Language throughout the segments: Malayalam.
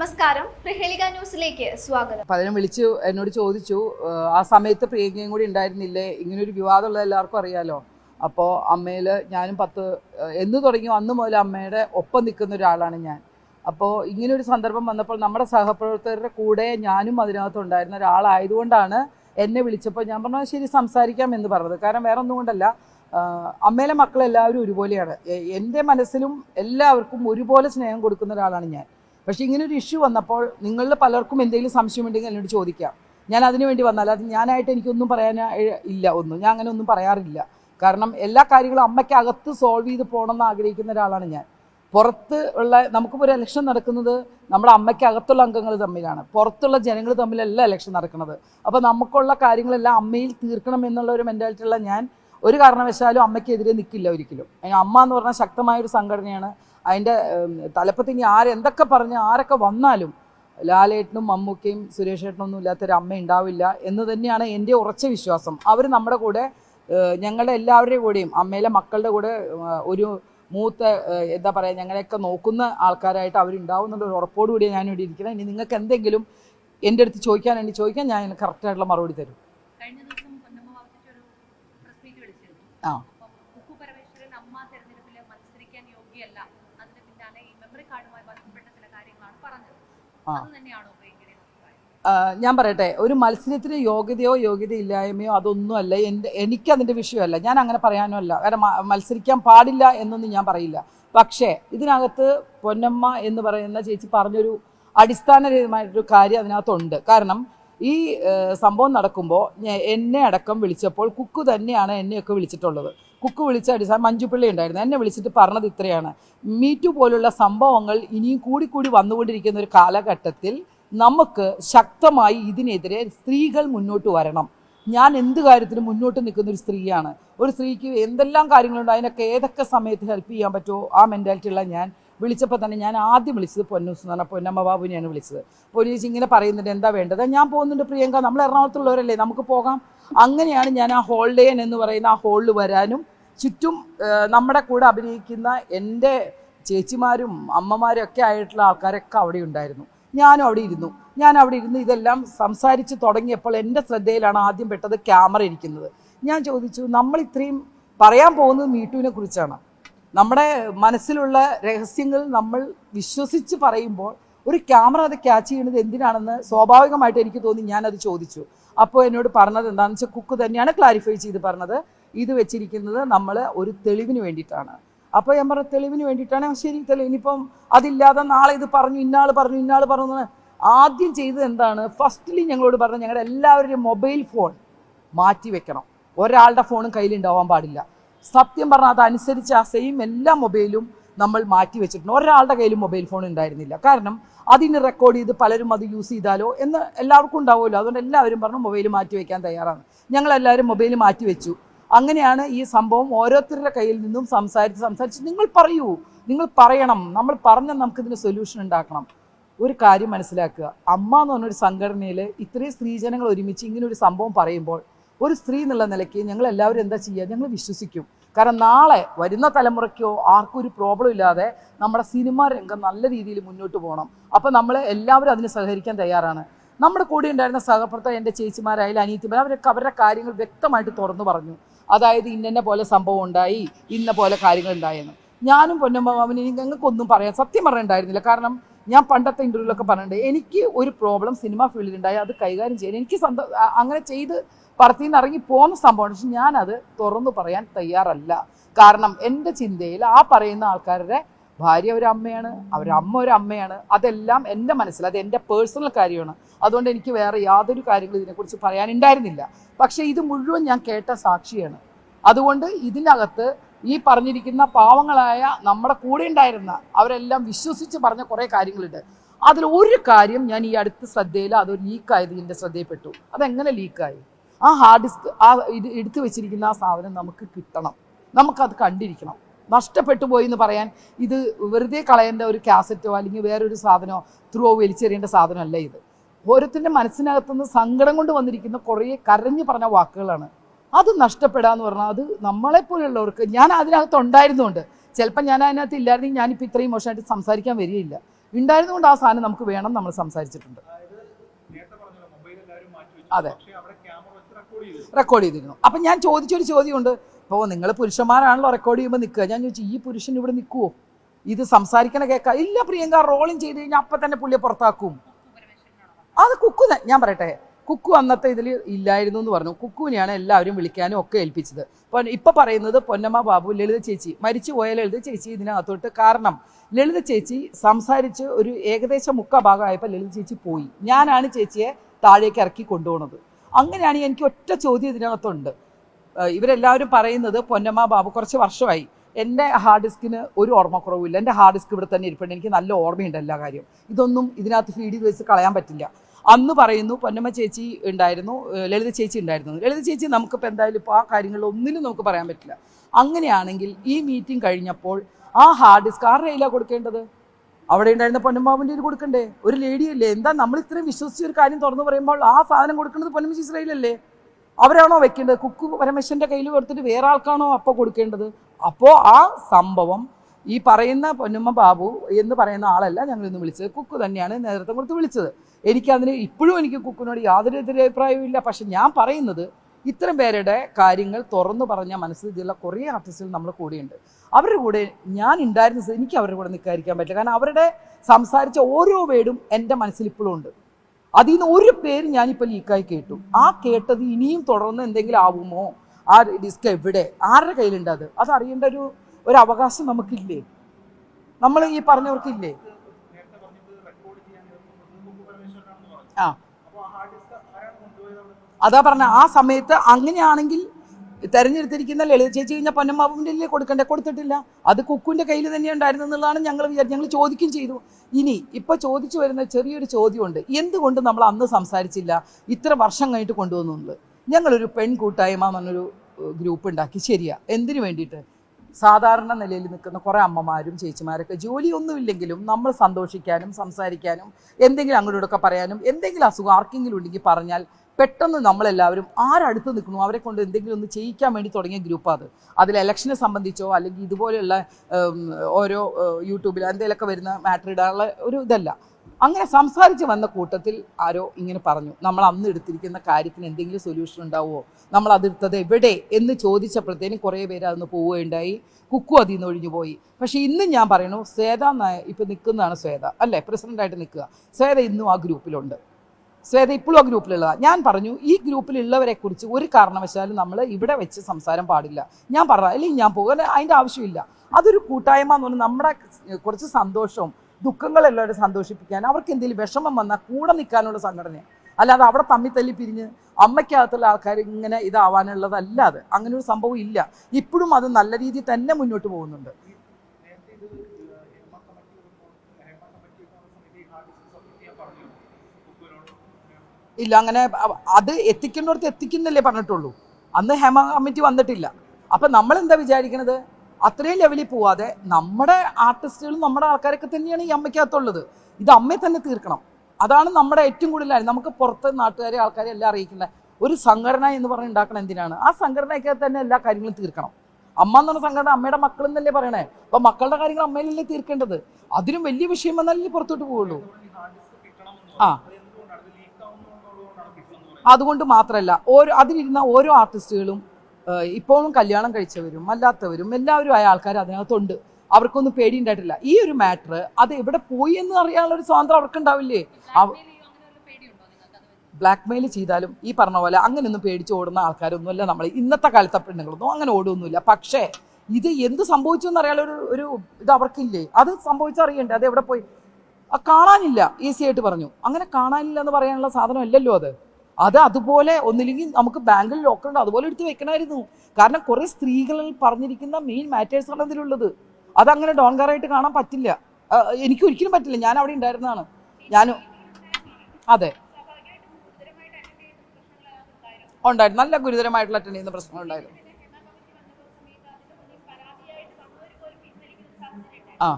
നമസ്കാരം. പ്രഹേളിക ന്യൂസിലേക്ക് സ്വാഗതം. പലരും വിളിച്ചു എന്നോട് ചോദിച്ചു ആ സമയത്ത് പ്രിയങ്കയും കൂടി ഉണ്ടായിരുന്നില്ലേ? ഇങ്ങനെ ഇങ്ങനൊരു വിവാദമുള്ള എല്ലാവർക്കും അറിയാലോ. അപ്പോൾ അമ്മയിൽ ഞാനും പത്ത് എന്ന് തുടങ്ങിയോ അന്ന് മുതൽ അമ്മയുടെ ഒപ്പം നിൽക്കുന്ന ഒരാളാണ് ഞാൻ. അപ്പോൾ ഇങ്ങനൊരു സന്ദർഭം വന്നപ്പോൾ നമ്മുടെ സഹപ്രവർത്തകരുടെ കൂടെ ഞാനും അതിനകത്ത് ഉണ്ടായിരുന്ന ഒരാളായതുകൊണ്ടാണ് എന്നെ വിളിച്ചപ്പോൾ ഞാൻ പറഞ്ഞു ശരി സംസാരിക്കാം എന്ന് പറഞ്ഞത്. കാരണം വേറെ ഒന്നും കൊണ്ടല്ല. അമ്മയിലെ മക്കളെല്ലാവരും ഒരുപോലെയാണ്. എന്റെ മനസ്സിലും എല്ലാവർക്കും ഒരുപോലെ സ്നേഹം കൊടുക്കുന്ന ഒരാളാണ് ഞാൻ. പക്ഷേ ഇങ്ങനെ ഒരു ഇഷ്യൂ വന്നപ്പോൾ നിങ്ങളിൽ പലർക്കും എന്തെങ്കിലും സംശയമുണ്ടെങ്കിൽ എന്നോട് ചോദിക്കാം. ഞാൻ അതിനു വേണ്ടി വന്നാൽ അത് ഞാനായിട്ട് എനിക്കൊന്നും പറയാൻ ഇല്ല ഒന്നും. ഞാൻ അങ്ങനെ ഒന്നും പറയാറില്ല. കാരണം എല്ലാ കാര്യങ്ങളും അമ്മയ്ക്കകത്ത് സോൾവ് ചെയ്ത് പോകണം എന്ന് ആഗ്രഹിക്കുന്ന ഒരാളാണ് ഞാൻ. പുറത്ത് ഉള്ള നമുക്കിപ്പോൾ ഒരു ഇലക്ഷൻ നടക്കുന്നത് നമ്മുടെ അമ്മയ്ക്ക് അകത്തുള്ള അംഗങ്ങൾ തമ്മിലാണ്. പുറത്തുള്ള ജനങ്ങൾ തമ്മിലല്ല ഇലക്ഷൻ നടക്കുന്നത്. അപ്പോൾ നമുക്കുള്ള കാര്യങ്ങളെല്ലാം അമ്മയിൽ തീർക്കണം എന്നുള്ള ഒരു മെന്റാലിറ്റിയുള്ള ഞാൻ ഒരു കാരണവശാലും അമ്മയ്ക്കെതിരെ നിൽക്കില്ല ഒരിക്കലും. അമ്മ എന്ന് പറഞ്ഞാൽ ശക്തമായ ഒരു സംഘടനയാണ്. അതിന്റെ തലപ്പത്ത് ഇനി ആരെന്തൊക്കെ പറഞ്ഞ് ആരൊക്കെ വന്നാലും ലാലേട്ടനും മമ്മൂക്കയും സുരേഷ് ഏട്ടനൊന്നും ഇല്ലാത്തൊരു അമ്മ ഉണ്ടാവില്ല എന്ന് തന്നെയാണ് എന്റെ ഉറച്ച വിശ്വാസം. അവർ നമ്മുടെ കൂടെ ഞങ്ങളുടെ എല്ലാവരുടെയും കൂടെയും അമ്മയിലെ മക്കളുടെ കൂടെ ഒരു മൂത്ത എന്താ പറയുക ഞങ്ങളെയൊക്കെ നോക്കുന്ന ആൾക്കാരായിട്ട് അവരുണ്ടാവും എന്നുള്ളൊരു ഉറപ്പോടു കൂടിയാണ് ഞാൻ ഇവിടെ ഇരിക്കുന്നത്. ഇനി നിങ്ങൾക്ക് എന്തെങ്കിലും എന്റെ അടുത്ത് ചോദിക്കാനുണ്ടെങ്കിൽ ചോദിക്കാൻ ഞാൻ കറക്റ്റായിട്ടുള്ള മറുപടി തരും കഴിഞ്ഞ ദിവസം പൊന്നമ്മ വാസിച്ചൊരു പ്രസ് മീറ്റ് വിളിച്ചിരുന്നു ആ അപ്പം കുക്കു പരമേശ്വരൻ അമ്മ തെരഞ്ഞെടുപ്പിൽ മത്സരിക്കാൻ യോഗ്യല്ല അതിന് പിന്നാലെ ഈ മെമ്മറി കാർഡുമായി ബന്ധപ്പെട്ട ചില കാര്യങ്ങളാണ് പറഞ്ഞത് ആ. അത് തന്നെയാണോ പ്രിയങ്കയുടെ അഭിപ്രായം ആ, ഞാൻ പറയട്ടെ. ഒരു മത്സരത്തിന് യോഗ്യതയോ യോഗ്യത ഇല്ലായ്മയോ അതൊന്നും അതൊന്നുമല്ല എന്റെ എനിക്ക് അതിന്റെ വിഷയമല്ല. ഞാൻ അങ്ങനെ പറയാനും അല്ല കാരണം മത്സരിക്കാൻ പാടില്ല എന്നൊന്നും ഞാൻ പറയില്ല. പക്ഷേ ഇതിനകത്ത് പൊന്നമ്മ എന്ന് പറയുന്ന ചേച്ചി പറഞ്ഞൊരു അടിസ്ഥാനരഹിതമായിട്ടൊരു കാര്യം അതിനകത്തുണ്ട്. കാരണം ഈ സംഭവം നടക്കുമ്പോൾ എന്നെ അടക്കം വിളിച്ചപ്പോൾ കുക്കു തന്നെയാണ് എന്നെയൊക്കെ വിളിച്ചിട്ടുള്ളത്. കുക്കു വിളിച്ച അടിസ്ഥാനം മഞ്ജുപിള്ളി ഉണ്ടായിരുന്നു. എന്നെ വിളിച്ചിട്ട് പറഞ്ഞത് ഇത്രയാണ്. മീറ്റു പോലുള്ള സംഭവങ്ങൾ ഇനിയും കൂടി കൂടി വന്നുകൊണ്ടിരിക്കുന്ന ഒരു കാലഘട്ടത്തിൽ നമുക്ക് ശക്തമായി ഇതിനെതിരെ സ്ത്രീകൾ മുന്നോട്ട് വരണം. ഞാൻ എന്ത് കാര്യത്തിനും മുന്നോട്ട് നിൽക്കുന്ന ഒരു സ്ത്രീയാണ്. ഒരു സ്ത്രീക്ക് എന്തെല്ലാം കാര്യങ്ങളുണ്ട്? അതിനൊക്കെ ഏതൊക്കെ സമയത്ത് ഹെൽപ്പ് ചെയ്യാൻ പറ്റുമോ? ആ മെന്റാലിറ്റി ഉള്ള ഞാൻ. വിളിച്ചപ്പോൾ തന്നെ ഞാൻ ആദ്യം വിളിച്ചത് പൊന്നൂസ് എന്ന് പറഞ്ഞാൽ പൊന്നമ്മ ബാബുവിനെയാണ് വിളിച്ചത്. പോലീസ് ഇങ്ങനെ പറയുന്നുണ്ട് എന്താ വേണ്ടത്? ഞാൻ പോകുന്നുണ്ട് പ്രിയങ്ക. നമ്മൾ എറണാകുളത്തുള്ളവരല്ലേ. നമുക്ക് പോകാം. അങ്ങനെയാണ് ഞാൻ ആ ഹോൾഡേൻ എന്ന് പറയുന്ന ആ ഹോളിൽ വരാനും ചുറ്റും നമ്മുടെ കൂടെ അഭിനയിക്കുന്ന എന്റെ ചേച്ചിമാരും അമ്മമാരും ഒക്കെ ആയിട്ടുള്ള ആൾക്കാരൊക്കെ അവിടെ ഉണ്ടായിരുന്നു. ഞാനും അവിടെ ഇരുന്നു. ഞാൻ അവിടെ ഇരുന്ന് ഇതെല്ലാം സംസാരിച്ച് തുടങ്ങിയപ്പോൾ എന്റെ ശ്രദ്ധയിലാണ് ആദ്യം പെട്ടത് ക്യാമറ ഇരിക്കുന്നത്. ഞാൻ ചോദിച്ചു നമ്മൾ ഇത്രയും പറയാൻ പോകുന്നത് മീട്ടുവിനെ കുറിച്ചാണ്. നമ്മുടെ മനസ്സിലുള്ള രഹസ്യങ്ങൾ നമ്മൾ വിശ്വസിച്ച് പറയുമ്പോൾ ഒരു ക്യാമറ അത് ക്യാച്ച് ചെയ്യുന്നത് എന്തിനാണെന്ന് സ്വാഭാവികമായിട്ട് എനിക്ക് തോന്നി ഞാനത് ചോദിച്ചു. അപ്പോൾ എന്നോട് പറഞ്ഞത് എന്താണെന്ന് വെച്ചാൽ കുക്ക് തന്നെയാണ് ക്ലാരിഫൈ ചെയ്ത് പറഞ്ഞത്. ഇത് വെച്ചിരിക്കുന്നത് നമ്മൾ ഒരു തെളിവിന് വേണ്ടിയിട്ടാണ്. അപ്പോൾ ഞാൻ പറഞ്ഞ തെളിവിന് വേണ്ടിയിട്ടാണ്. ശരി തെളിവ് ഇനിയിപ്പം അതില്ലാതെ നാളെ ഇത് പറഞ്ഞു ഇന്നാൾ പറഞ്ഞു ഇന്നാൾ പറഞ്ഞു ആദ്യം ചെയ്തത് എന്താണ്? ഫസ്റ്റ്ലി ഞങ്ങളോട് പറഞ്ഞ ഞങ്ങളുടെ എല്ലാവരുടെയും മൊബൈൽ ഫോൺ മാറ്റി വെക്കണം. ഒരാളുടെ ഫോണും കയ്യിലുണ്ടാവാൻ പാടില്ല. സത്യം പറഞ്ഞാൽ അതനുസരിച്ച് ആ സെയിം എല്ലാ മൊബൈലും നമ്മൾ മാറ്റി വെച്ചിട്ടുണ്ട്. ഒരാളുടെ കയ്യിലും മൊബൈൽ ഫോൺ ഉണ്ടായിരുന്നില്ല. കാരണം അതിന് റെക്കോർഡ് ചെയ്ത് പലരും അത് യൂസ് ചെയ്താലോ എന്ന് എല്ലാവർക്കും ഉണ്ടാവുമല്ലോ. അതുകൊണ്ട് എല്ലാവരും പറഞ്ഞു മൊബൈൽ മാറ്റി വയ്ക്കാൻ തയ്യാറാണ്. ഞങ്ങളെല്ലാവരും മൊബൈൽ മാറ്റി വെച്ചു. അങ്ങനെയാണ് ഈ സംഭവം ഓരോരുത്തരുടെ കയ്യിൽ നിന്നും സംസാരിച്ച് സംസാരിച്ച് നിങ്ങൾ പറയൂ. നിങ്ങൾ പറയണം. നമ്മൾ പറഞ്ഞാൽ നമുക്കിതിന് സൊല്യൂഷൻ ഉണ്ടാക്കണം. ഒരു കാര്യം മനസ്സിലാക്കുക. അമ്മ എന്ന് പറഞ്ഞൊരു സംഘടനയിൽ ഇത്രയും സ്ത്രീജനങ്ങൾ ഒരുമിച്ച് ഇങ്ങനെ ഒരു സംഭവം പറയുമ്പോൾ ഒരു സ്ത്രീ എന്നുള്ള നിലയ്ക്ക് ഞങ്ങൾ എല്ലാവരും എന്താ ചെയ്യുക? ഞങ്ങൾ വിശ്വസിക്കും. കാരണം നാളെ വരുന്ന തലമുറയ്ക്കോ ആർക്കും ഒരു പ്രോബ്ലം ഇല്ലാതെ നമ്മുടെ സിനിമാ രംഗം നല്ല രീതിയിൽ മുന്നോട്ട് പോകണം. അപ്പോൾ നമ്മൾ എല്ലാവരും അതിന് സഹകരിക്കാൻ തയ്യാറാണ്. നമ്മുടെ കൂടെ ഉണ്ടായിരുന്ന സഹപ്രവർത്തകർ എന്റെ ചേച്ചിമാരായാലും അനിയത്തിമാർ അവരൊക്കെ അവരുടെ കാര്യങ്ങൾ വ്യക്തമായിട്ട് തുറന്നു പറഞ്ഞു. അതായത് ഇന്ന പോലെ സംഭവം ഉണ്ടായി ഇന്ന പോലെ കാര്യങ്ങൾ ഉണ്ടായെന്ന്. ഞാനും പൊന്നമ്മ മാമന് ഞങ്ങൾക്കൊന്നും പറയാൻ സത്യം പറഞ്ഞിട്ടുണ്ടായിരുന്നില്ല. കാരണം ഞാൻ പണ്ടത്തെ ഇന്റർവ്യൂലൊക്കെ പറഞ്ഞിട്ടുണ്ട് എനിക്ക് ഒരു പ്രോബ്ലം സിനിമ ഫീൽഡിൽ ഉണ്ടായി അത് കൈകാര്യം ചെയ്യാൻ എനിക്ക് സന്തോ അങ്ങനെ ചെയ്ത് പറത്തിൽ നിന്ന് ഇറങ്ങി പോകുന്ന സംഭവമാണ്. പക്ഷെ ഞാനത് തുറന്നു പറയാൻ തയ്യാറല്ല. കാരണം എന്റെ ചിന്തയിൽ ആ പറയുന്ന ആൾക്കാരുടെ ഭാര്യ ഒരു അമ്മയാണ് അവരുടെ അമ്മ ഒരു അമ്മയാണ്. അതെല്ലാം എന്റെ മനസ്സിൽ അത് എന്റെ പേഴ്സണൽ കാര്യമാണ്. അതുകൊണ്ട് എനിക്ക് വേറെ യാതൊരു കാര്യങ്ങളും ഇതിനെക്കുറിച്ച് പറയാനുണ്ടായിരുന്നില്ല. പക്ഷേ ഇത് മുഴുവൻ ഞാൻ കേട്ട സാക്ഷിയാണ്. അതുകൊണ്ട് ഇതിനകത്ത് ഈ പറഞ്ഞിരിക്കുന്ന പാവങ്ങളായ നമ്മുടെ കൂടെ ഉണ്ടായിരുന്ന അവരെല്ലാം വിശ്വസിച്ച് പറഞ്ഞ കുറേ കാര്യങ്ങളുണ്ട്. അതിൽ ഒരു കാര്യം ഞാൻ ഈ അടുത്ത ശ്രദ്ധയിൽ അത് ലീക്കായത് എന്റെ ശ്രദ്ധയിൽപ്പെട്ടു. അതെങ്ങനെ ലീക്കായി? ആ ഹാർഡ് ഡിസ്ക് ആ ഇത് എടുത്തു വെച്ചിരിക്കുന്ന ആ സാധനം നമുക്ക് കിട്ടണം. നമുക്കത് കണ്ടിരിക്കണം. നഷ്ടപ്പെട്ടു പോയി എന്ന് പറയാൻ ഇത് വെറുതെ കളയേണ്ട ഒരു കാസറ്റോ അല്ലെങ്കിൽ വേറൊരു സാധനമോ ത്രൂ വലിച്ചെറിയേണ്ട സാധനമല്ല ഇത്. ഓരോരുത്തരുടെ മനസ്സിനകത്തുനിന്ന് സങ്കടം കൊണ്ട് വന്നിരിക്കുന്ന കുറേ കരഞ്ഞു പറഞ്ഞ വാക്കുകളാണ്. അത് നഷ്ടപ്പെടാന്ന് പറഞ്ഞാൽ അത് നമ്മളെപ്പോലെയുള്ളവർക്ക് ഞാൻ അതിനകത്ത് ഉണ്ടായിരുന്നുകൊണ്ട് ചിലപ്പോൾ ഞാൻ അതിനകത്ത് ഇല്ലായിരുന്നെങ്കിൽ ഞാനിപ്പോൾ ഇത്രയും മോശമായിട്ട് സംസാരിക്കാൻ വരികയില്ല. ഉണ്ടായിരുന്നുകൊണ്ട് ആ സാധനം നമുക്ക് വേണം നമ്മൾ സംസാരിച്ചിട്ടുണ്ട്. അതെ. റെക്കോർഡ് ചെയ്തിരുന്നു അപ്പം ഞാൻ ചോദിച്ചൊരു ചോദ്യമുണ്ട്. ഇപ്പോൾ നിങ്ങൾ പുരുഷന്മാരാണല്ലോ റെക്കോർഡ് ചെയ്യുമ്പോൾ നിൽക്കുക. ഞാൻ ചോദിച്ചു ഈ പുരുഷൻ ഇവിടെ നിൽക്കുമോ ഇത് സംസാരിക്കണ കേൾക്കാം ഇല്ല പ്രിയങ്ക റോളിങ് ചെയ്ത് കഴിഞ്ഞാൽ അപ്പം തന്നെ പുള്ളിയെ പുറത്താക്കും. അത് കുക്കു ഞാൻ പറയട്ടെ. കുക്കു അന്നത്തെ ഇതിൽ ഇല്ലായിരുന്നു എന്ന് പറഞ്ഞു. കുക്കുവിനെയാണ് എല്ലാവരും വിളിക്കാനും ഒക്കെ ഏൽപ്പിച്ചത്. അപ്പോൾ ഇപ്പൊ പറയുന്നത് പൊന്നമ്മ ബാബു ലളിത ചേച്ചി. മരിച്ചുപോയ ലളിത ചേച്ചി ഇതിനകത്തോട്ട് കാരണം ലളിത ചേച്ചി സംസാരിച്ച് ഒരു ഏകദേശം മുക്കാ ഭാഗമായപ്പോൾ ലളിത ചേച്ചി പോയി. ഞാനാണ് ചേച്ചിയെ താഴേക്ക് ഇറക്കി കൊണ്ടുപോകുന്നത് അങ്ങനെയാണെങ്കിൽ എനിക്ക് ഒറ്റ ചോദ്യം ഇതിനകത്തുണ്ട്. ഇവരെല്ലാവരും പറയുന്നത് പൊന്നമ്മ ബാബു കുറച്ച് വർഷമായി. എന്റെ ഹാർഡ് ഡിസ്കിന് ഒരു ഓർമ്മക്കുറവില്ല എന്റെ ഹാർഡ് ഡിസ്ക് ഇവിടെ തന്നെ ഇരിപ്പുണ്ട്. എനിക്ക് നല്ല ഓർമ്മയുണ്ട് എല്ലാ കാര്യം ഇതൊന്നും ഇതിനകത്ത് ഫീഡ് ചെയ്ത് വെച്ച് കളയാൻ പറ്റില്ല. അന്ന് പറയുന്നു പൊന്നമ്മ ചേച്ചി ഉണ്ടായിരുന്നു ലളിത ചേച്ചി ഉണ്ടായിരുന്നു. ലളിത ചേച്ചി നമുക്കിപ്പോൾ എന്തായാലും ഇപ്പോൾ ആ കാര്യങ്ങളിൽ ഒന്നിലും നമുക്ക് പറയാൻ പറ്റില്ല. അങ്ങനെയാണെങ്കിൽ ഈ മീറ്റിംഗ് കഴിഞ്ഞപ്പോൾ ആ ഹാർഡ് ഡിസ്ക് ആരുടെ കൊടുക്കേണ്ടത്? അവിടെ ഉണ്ടായിരുന്ന പൊന്നമ്മാവിന്റെ ഒരു കൊടുക്കണ്ടേ? ഒരു ലേഡിയല്ലേ എന്താ നമ്മൾ ഇത്രയും വിശ്വസിച്ച് ഒരു കാര്യം തുറന്നു പറയുമ്പോൾ ആ സാധനം കൊടുക്കുന്നത് പൊന്നമ്മ ഇസ്രയേലല്ലേ അവരാണോ വെക്കേണ്ടത്? കുക്കു പരമേശ്വരന്റെ കയ്യിൽ കൊടുത്തിട്ട് വേറെ ആൾക്കാണോ അപ്പോൾ കൊടുക്കേണ്ടത്? അപ്പോൾ ആ സംഭവം ഈ പറയുന്ന പൊന്നമ്മ ബാബു എന്ന് പറയുന്ന ആളല്ല ഞങ്ങൾ ഇന്ന് വിളിച്ചത് കുക്കു തന്നെയാണ് നേതൃത്വം കൊടുത്ത് വിളിച്ചത്. എനിക്കതിന് ഇപ്പോഴും എനിക്ക് കുക്കുനോട് യാതൊരു എതിരഭിപ്രായവും ഇല്ല പക്ഷെ ഞാൻ പറയുന്നത് ഇത്തരം പേരുടെ കാര്യങ്ങൾ തുറന്നു പറഞ്ഞ മനസ്സിലുള്ള കുറേ ആർട്ടിസ്റ്റുകൾ നമ്മുടെ കൂടെയുണ്ട്. അവരുടെ കൂടെ ഞാൻ ഉണ്ടായിരുന്ന എനിക്ക് അവരുടെ കൂടെ നിൽക്കാതിരിക്കാൻ പറ്റില്ല. കാരണം അവരുടെ സംസാരിച്ച ഓരോ വേർഡും എന്റെ മനസ്സിൽ ഇപ്പോഴും ഉണ്ട്. അതിൽ നിന്ന് ഒരു പേര് ഞാനിപ്പോൾ ലീക്കായി കേട്ടു. ആ കേട്ടത് ഇനിയും തുടർന്ന് എന്തെങ്കിലും ആവുമോ? ആ ഡിസ്ക് എവിടെ? ആരുടെ കയ്യിലുണ്ട് അത്? അത് അറിയേണ്ട ഒരു ഒരു അവകാശം നമുക്കില്ലേ? നമ്മൾ ഈ പറഞ്ഞവർക്കില്ലേ? ആ. അതാ പറഞ്ഞ ആ സമയത്ത് അങ്ങനെയാണെങ്കിൽ തെരഞ്ഞെടുത്തിരിക്കുന്ന ലളിത ചേച്ചി കഴിഞ്ഞാൽ പൊന്നമ്മാവിന്റെ അല്ലേ കൊടുക്കണ്ടേ? കൊടുത്തിട്ടില്ല. അത് കുക്കുവിന്റെ കയ്യിൽ തന്നെ ഉണ്ടായിരുന്നു എന്നുള്ളതാണ് ഞങ്ങൾ വിചാരിച്ചു ഞങ്ങൾ ചോദിക്കും ചെയ്തു. ഇനി ഇപ്പൊ ചോദിച്ചു വരുന്ന ചെറിയൊരു ചോദ്യമുണ്ട്. എന്തുകൊണ്ട് നമ്മൾ അന്ന് സംസാരിച്ചില്ല? ഇത്ര വർഷം കഴിഞ്ഞിട്ട് കൊണ്ടുവന്നു എന്നുള്ളത്. ഞങ്ങളൊരു പെൺകൂട്ടായ്മ എന്നൊരു ഗ്രൂപ്പ് ഉണ്ടാക്കി. ശരിയാ. എന്തിനു വേണ്ടിയിട്ട്? സാധാരണ നിലയിൽ നിൽക്കുന്ന കുറേ അമ്മമാരും ചേച്ചിമാരൊക്കെ ജോലിയൊന്നുമില്ലെങ്കിലും നമ്മൾ സന്തോഷിക്കാനും സംസാരിക്കാനും എന്തെങ്കിലും അങ്ങോട്ടൊക്കെ പറയാനും എന്തെങ്കിലും അസുഖം ആർക്കെങ്കിലും ഉണ്ടെങ്കിൽ പറഞ്ഞാൽ പെട്ടെന്ന് നമ്മളെല്ലാവരും ആരടുത്ത് നിൽക്കുന്നു? അവരെ കൊണ്ട് എന്തെങ്കിലും ഒന്ന് ചെയ്യിക്കാൻ വേണ്ടി തുടങ്ങിയ ഗ്രൂപ്പാണ് അത്. അതിൽ ഇലക്ഷനെ സംബന്ധിച്ചോ അല്ലെങ്കിൽ ഇതുപോലെയുള്ള ഓരോ യൂട്യൂബിൽ എന്തെങ്കിലുമൊക്കെ വരുന്ന മാറ്റർ ഇടാനുള്ള ഒരു ഇതല്ല. അങ്ങനെ സംസാരിച്ച് വന്ന കൂട്ടത്തിൽ ആരോ ഇങ്ങനെ പറഞ്ഞു. നമ്മൾ അന്ന് എടുത്തിരിക്കുന്ന കാര്യത്തിന് എന്തെങ്കിലും സൊല്യൂഷൻ ഉണ്ടാവുമോ? നമ്മൾ അതെടുത്തത് എവിടെ? എന്ന് ചോദിച്ചപ്പോഴത്തേനും കുറേ പേര് അതൊന്ന് പോവുകയുണ്ടായി. കുക്കു അതിൽ നിന്ന് ഒഴിഞ്ഞു പോയി. പക്ഷേ ഇന്ന് ഞാൻ പറയണു ശ്വേത ഇപ്പം നിൽക്കുന്നതാണ് ശ്വേത. അല്ലേ? പ്രസിഡന്റായിട്ട് നിൽക്കുക. ശ്വേത ഇന്നും ആ ഗ്രൂപ്പിലുണ്ട്. ശ്വേത ഇപ്പോഴും ആ ഗ്രൂപ്പിലുള്ളതാണ് ഞാൻ പറഞ്ഞു ഈ ഗ്രൂപ്പിലുള്ളവരെ കുറിച്ച് ഒരു കാരണവശാലും നമ്മൾ ഇവിടെ വെച്ച് സംസാരം പാടില്ല. ഞാൻ പറഞ്ഞ അല്ലെങ്കിൽ ഞാൻ പോകാൻ അതിന്റെ ആവശ്യമില്ല. അതൊരു കൂട്ടായ്മ എന്ന് പറഞ്ഞാൽ നമ്മുടെ കുറച്ച് സന്തോഷവും ദുഃഖങ്ങളെല്ലാവരും സന്തോഷിപ്പിക്കാൻ അവർക്ക് എന്തെങ്കിലും വിഷമം വന്നാൽ കൂടെ നിൽക്കാനുള്ള സംഘടനയാണ് അല്ലാതെ അവിടെ തമ്മി തല്ലി പിരിഞ്ഞ് അമ്മയ്ക്കകത്തുള്ള ആൾക്കാർ ഇങ്ങനെ ഇതാവാനുള്ളതല്ല അത്. അങ്ങനെ ഒരു സംഭവം ഇല്ല. ഇപ്പോഴും അത് നല്ല രീതിയിൽ തന്നെ മുന്നോട്ട് പോകുന്നുണ്ട്. ഇല്ല അങ്ങനെ അത് എത്തിക്കേണ്ടടുത്ത് എത്തിക്കുന്നല്ലേ പറഞ്ഞിട്ടുള്ളൂ. അന്ന് ഹേമ കമ്മിറ്റി വന്നിട്ടില്ല. അപ്പൊ നമ്മൾ എന്താ വിചാരിക്കണത്? അത്രയും ലെവലിൽ പോവാതെ നമ്മുടെ ആർട്ടിസ്റ്റുകളും നമ്മുടെ ആൾക്കാരൊക്കെ തന്നെയാണ് ഈ അമ്മയ്ക്കകത്തുള്ളത്. ഇത് അമ്മയെ തന്നെ തീർക്കണം. അതാണ് നമ്മുടെ ഏറ്റവും കൂടുതൽ നമുക്ക് പുറത്ത് നാട്ടുകാരെ ആൾക്കാരെ എല്ലാം അറിയിക്കുന്ന ഒരു സംഘടന എന്ന് പറഞ്ഞ് ഉണ്ടാക്കണം എന്തിനാണ്? ആ സംഘടനയ്ക്കകത്ത് തന്നെ എല്ലാ കാര്യങ്ങളും തീർക്കണം. അമ്മ എന്ന് പറഞ്ഞ സംഘടന അമ്മയുടെ മക്കളെന്നല്ലേ പറയണേ? അപ്പൊ മക്കളുടെ കാര്യങ്ങൾ അമ്മയിലല്ലേ തീർക്കേണ്ടത്? അതിനും വലിയ വിഷയം വന്നാലല്ലേ പുറത്തോട്ട് പോവുള്ളൂ. ആ. അതുകൊണ്ട് മാത്രമല്ല ഓരോ അതിലിരുന്ന ഓരോ ആർട്ടിസ്റ്റുകളും ഇപ്പോഴും കല്യാണം കഴിച്ചവരും അല്ലാത്തവരും എല്ലാവരും ആയ ആൾക്കാർ അതിനകത്തുണ്ട്. അവർക്കൊന്നും പേടി ഉണ്ടായിട്ടില്ല ഈ ഒരു മാറ്റർ അത് എവിടെ പോയി എന്ന് അറിയാനുള്ള ഒരു സ്വാതന്ത്ര്യം അവർക്കുണ്ടാവില്ലേ? അവ- ബ്ലാക്ക് മെയിൽ ചെയ്താലും ഈ പറഞ്ഞ പോലെ അങ്ങനെയൊന്നും പേടിച്ച് ഓടുന്ന ആൾക്കാരൊന്നുമല്ല നമ്മൾ ഇന്നത്തെ കാലത്തെ പെണ്ണുങ്ങളൊന്നും അങ്ങനെ ഓടുകയൊന്നുമില്ല പക്ഷേ ഇത് എന്ത് സംഭവിച്ചു എന്നറിയാനുള്ള ഒരു ഒരു ഇത് അവർക്കില്ലേ? അത് സംഭവിച്ചറിയണ്ടേ അത് എവിടെ പോയി? കാണാനില്ല. ഈസി ആയിട്ട് പറഞ്ഞു. അങ്ങനെ കാണാനില്ല എന്ന് പറയാനുള്ള സാധനം അല്ലല്ലോ അത്. അത് അതുപോലെ ഒന്നില്ലെങ്കിൽ നമുക്ക് ബാങ്കിൽ ലോക്കറുണ്ട് അതുപോലെ എടുത്ത് വെക്കണമായിരുന്നു. കാരണം കുറെ സ്ത്രീകളിൽ പറഞ്ഞിരിക്കുന്ന മെയിൻ മാറ്റേഴ്സ് അതിലുള്ളത്. അതങ്ങനെ ഡോൺകാറായിട്ട് കാണാൻ പറ്റില്ല. എനിക്ക് ഒരിക്കലും പറ്റില്ല. ഞാൻ അവിടെ ഉണ്ടായിരുന്നതാണ്. ഞാൻ അതെ. ഉണ്ടായിരുന്നു. നല്ല ഗുരുതരമായിട്ടുള്ള അറ്റൻഡ് ചെയ്യുന്ന പ്രശ്നം ഉണ്ടായിരുന്നു. ആ.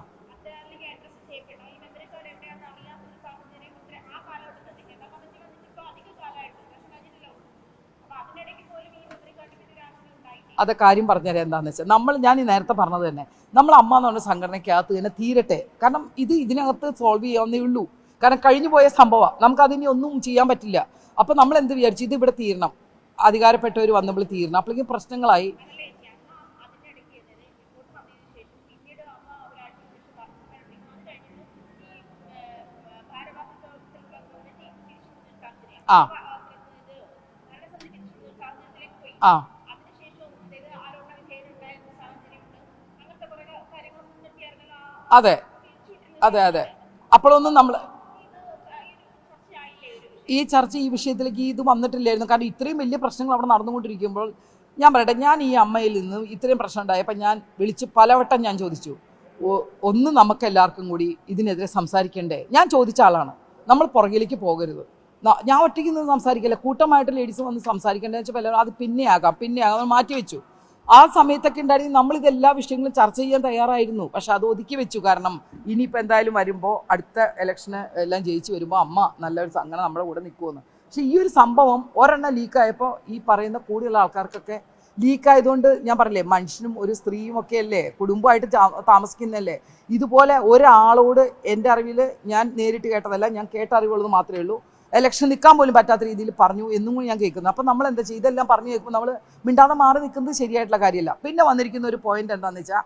അത് കാര്യം പറഞ്ഞുതരാം എന്താണെന്ന് വെച്ചാൽ നമ്മൾ ഞാൻ ഈ നേരത്തെ പറഞ്ഞത് തന്നെ നമ്മൾ അമ്മ എന്ന് പറഞ്ഞ സംഘടനയ്ക്കകത്ത് തന്നെ തീരട്ടെ. കാരണം ഇത് ഇതിനകത്ത് സോൾവ് ചെയ്യാവുന്നേ ഉള്ളൂ. കാരണം കഴിഞ്ഞു പോയ സംഭവം നമുക്ക് അതിനി ഒന്നും ചെയ്യാൻ പറ്റില്ല. അപ്പം നമ്മൾ എന്ത് വിചാരിച്ചു? ഇത് ഇവിടെ തീരണം. അധികാരപ്പെട്ടവർ വന്നപ്പോൾ തീരണം. അപ്പോഴേക്കും പ്രശ്നങ്ങളായി. ആ ആ. അതെ. അതെ അതെ. അപ്പോഴൊന്നും നമ്മൾ ഈ ചർച്ച ഈ വിഷയത്തിലേക്ക് ഇത് വന്നിട്ടില്ലായിരുന്നു. കാരണം ഇത്രയും വലിയ പ്രശ്നങ്ങൾ അവിടെ നടന്നുകൊണ്ടിരിക്കുമ്പോൾ ഞാൻ പറയട്ടെ ഞാൻ ഈ അമ്മയിൽ നിന്ന് ഇത്രയും പ്രശ്നം ഉണ്ടായപ്പോൾ ഞാൻ വിളിച്ച് പലവട്ടം ഞാൻ ചോദിച്ചു ഒന്ന് നമുക്ക് എല്ലാവർക്കും കൂടി ഇതിനെതിരെ സംസാരിക്കണ്ടേ? ഞാൻ ചോദിച്ച ആളാണ്. നമ്മൾ പുറകിലേക്ക് പോകരുത്. ഞാൻ ഒറ്റയ്ക്ക് നിന്ന് സംസാരിക്കില്ല. കൂട്ടമായിട്ട് ലേഡീസ് വന്ന് സംസാരിക്കേണ്ടതെന്ന് വെച്ചാൽ അത് പിന്നെ ആകാം പിന്നെ ആകാം അത് മാറ്റി വെച്ചു ആ സമയത്തൊക്കെ ഉണ്ടായിരുന്നു നമ്മൾ ഇതെല്ലാ വിഷയങ്ങളും ചർച്ച ചെയ്യാൻ തയ്യാറായിരുന്നു. പക്ഷെ അത് ഒതുക്കി വെച്ചു. കാരണം ഇനിയിപ്പോൾ എന്തായാലും വരുമ്പോൾ അടുത്ത ഇലക്ഷന് എല്ലാം ജയിച്ച് വരുമ്പോൾ അമ്മ നല്ലൊരു സംഘടന നമ്മുടെ കൂടെ നിൽക്കുമെന്ന് പക്ഷെ ഈ ഒരു സംഭവം ഒരെണ്ണം ലീക്കായപ്പോൾ ഈ പറയുന്ന കൂടിയുള്ള ആൾക്കാർക്കൊക്കെ ലീക്കായതുകൊണ്ട് ഞാൻ പറഞ്ഞില്ലേ മനുഷ്യനും ഒരു സ്ത്രീയും ഒക്കെ അല്ലേ കുടുംബമായിട്ട് താമസിക്കുന്നല്ലേ. ഇതുപോലെ ഒരാളോട് എന്റെ അറിവിൽ ഞാൻ നേരിട്ട് കേട്ടതല്ല ഞാൻ കേട്ട അറിവുള്ളത് മാത്രമേ ഉള്ളൂ. ഇലക്ഷൻ നിൽക്കാൻ പോലും പറ്റാത്ത രീതിയിൽ പറഞ്ഞു എന്നും കൂടി ഞാൻ കേൾക്കുന്നു. അപ്പം നമ്മൾ എന്താ ചെയ്യുക? ഇതെല്ലാം പറഞ്ഞു കേൾക്കുമ്പോൾ നമ്മൾ മിണ്ടാതെ മാറി നിൽക്കുന്നത് ശരിയായിട്ടുള്ള കാര്യമല്ല. പിന്നെ വന്നിരിക്കുന്ന ഒരു പോയിന്റ് എന്താണെന്ന് വെച്ചാൽ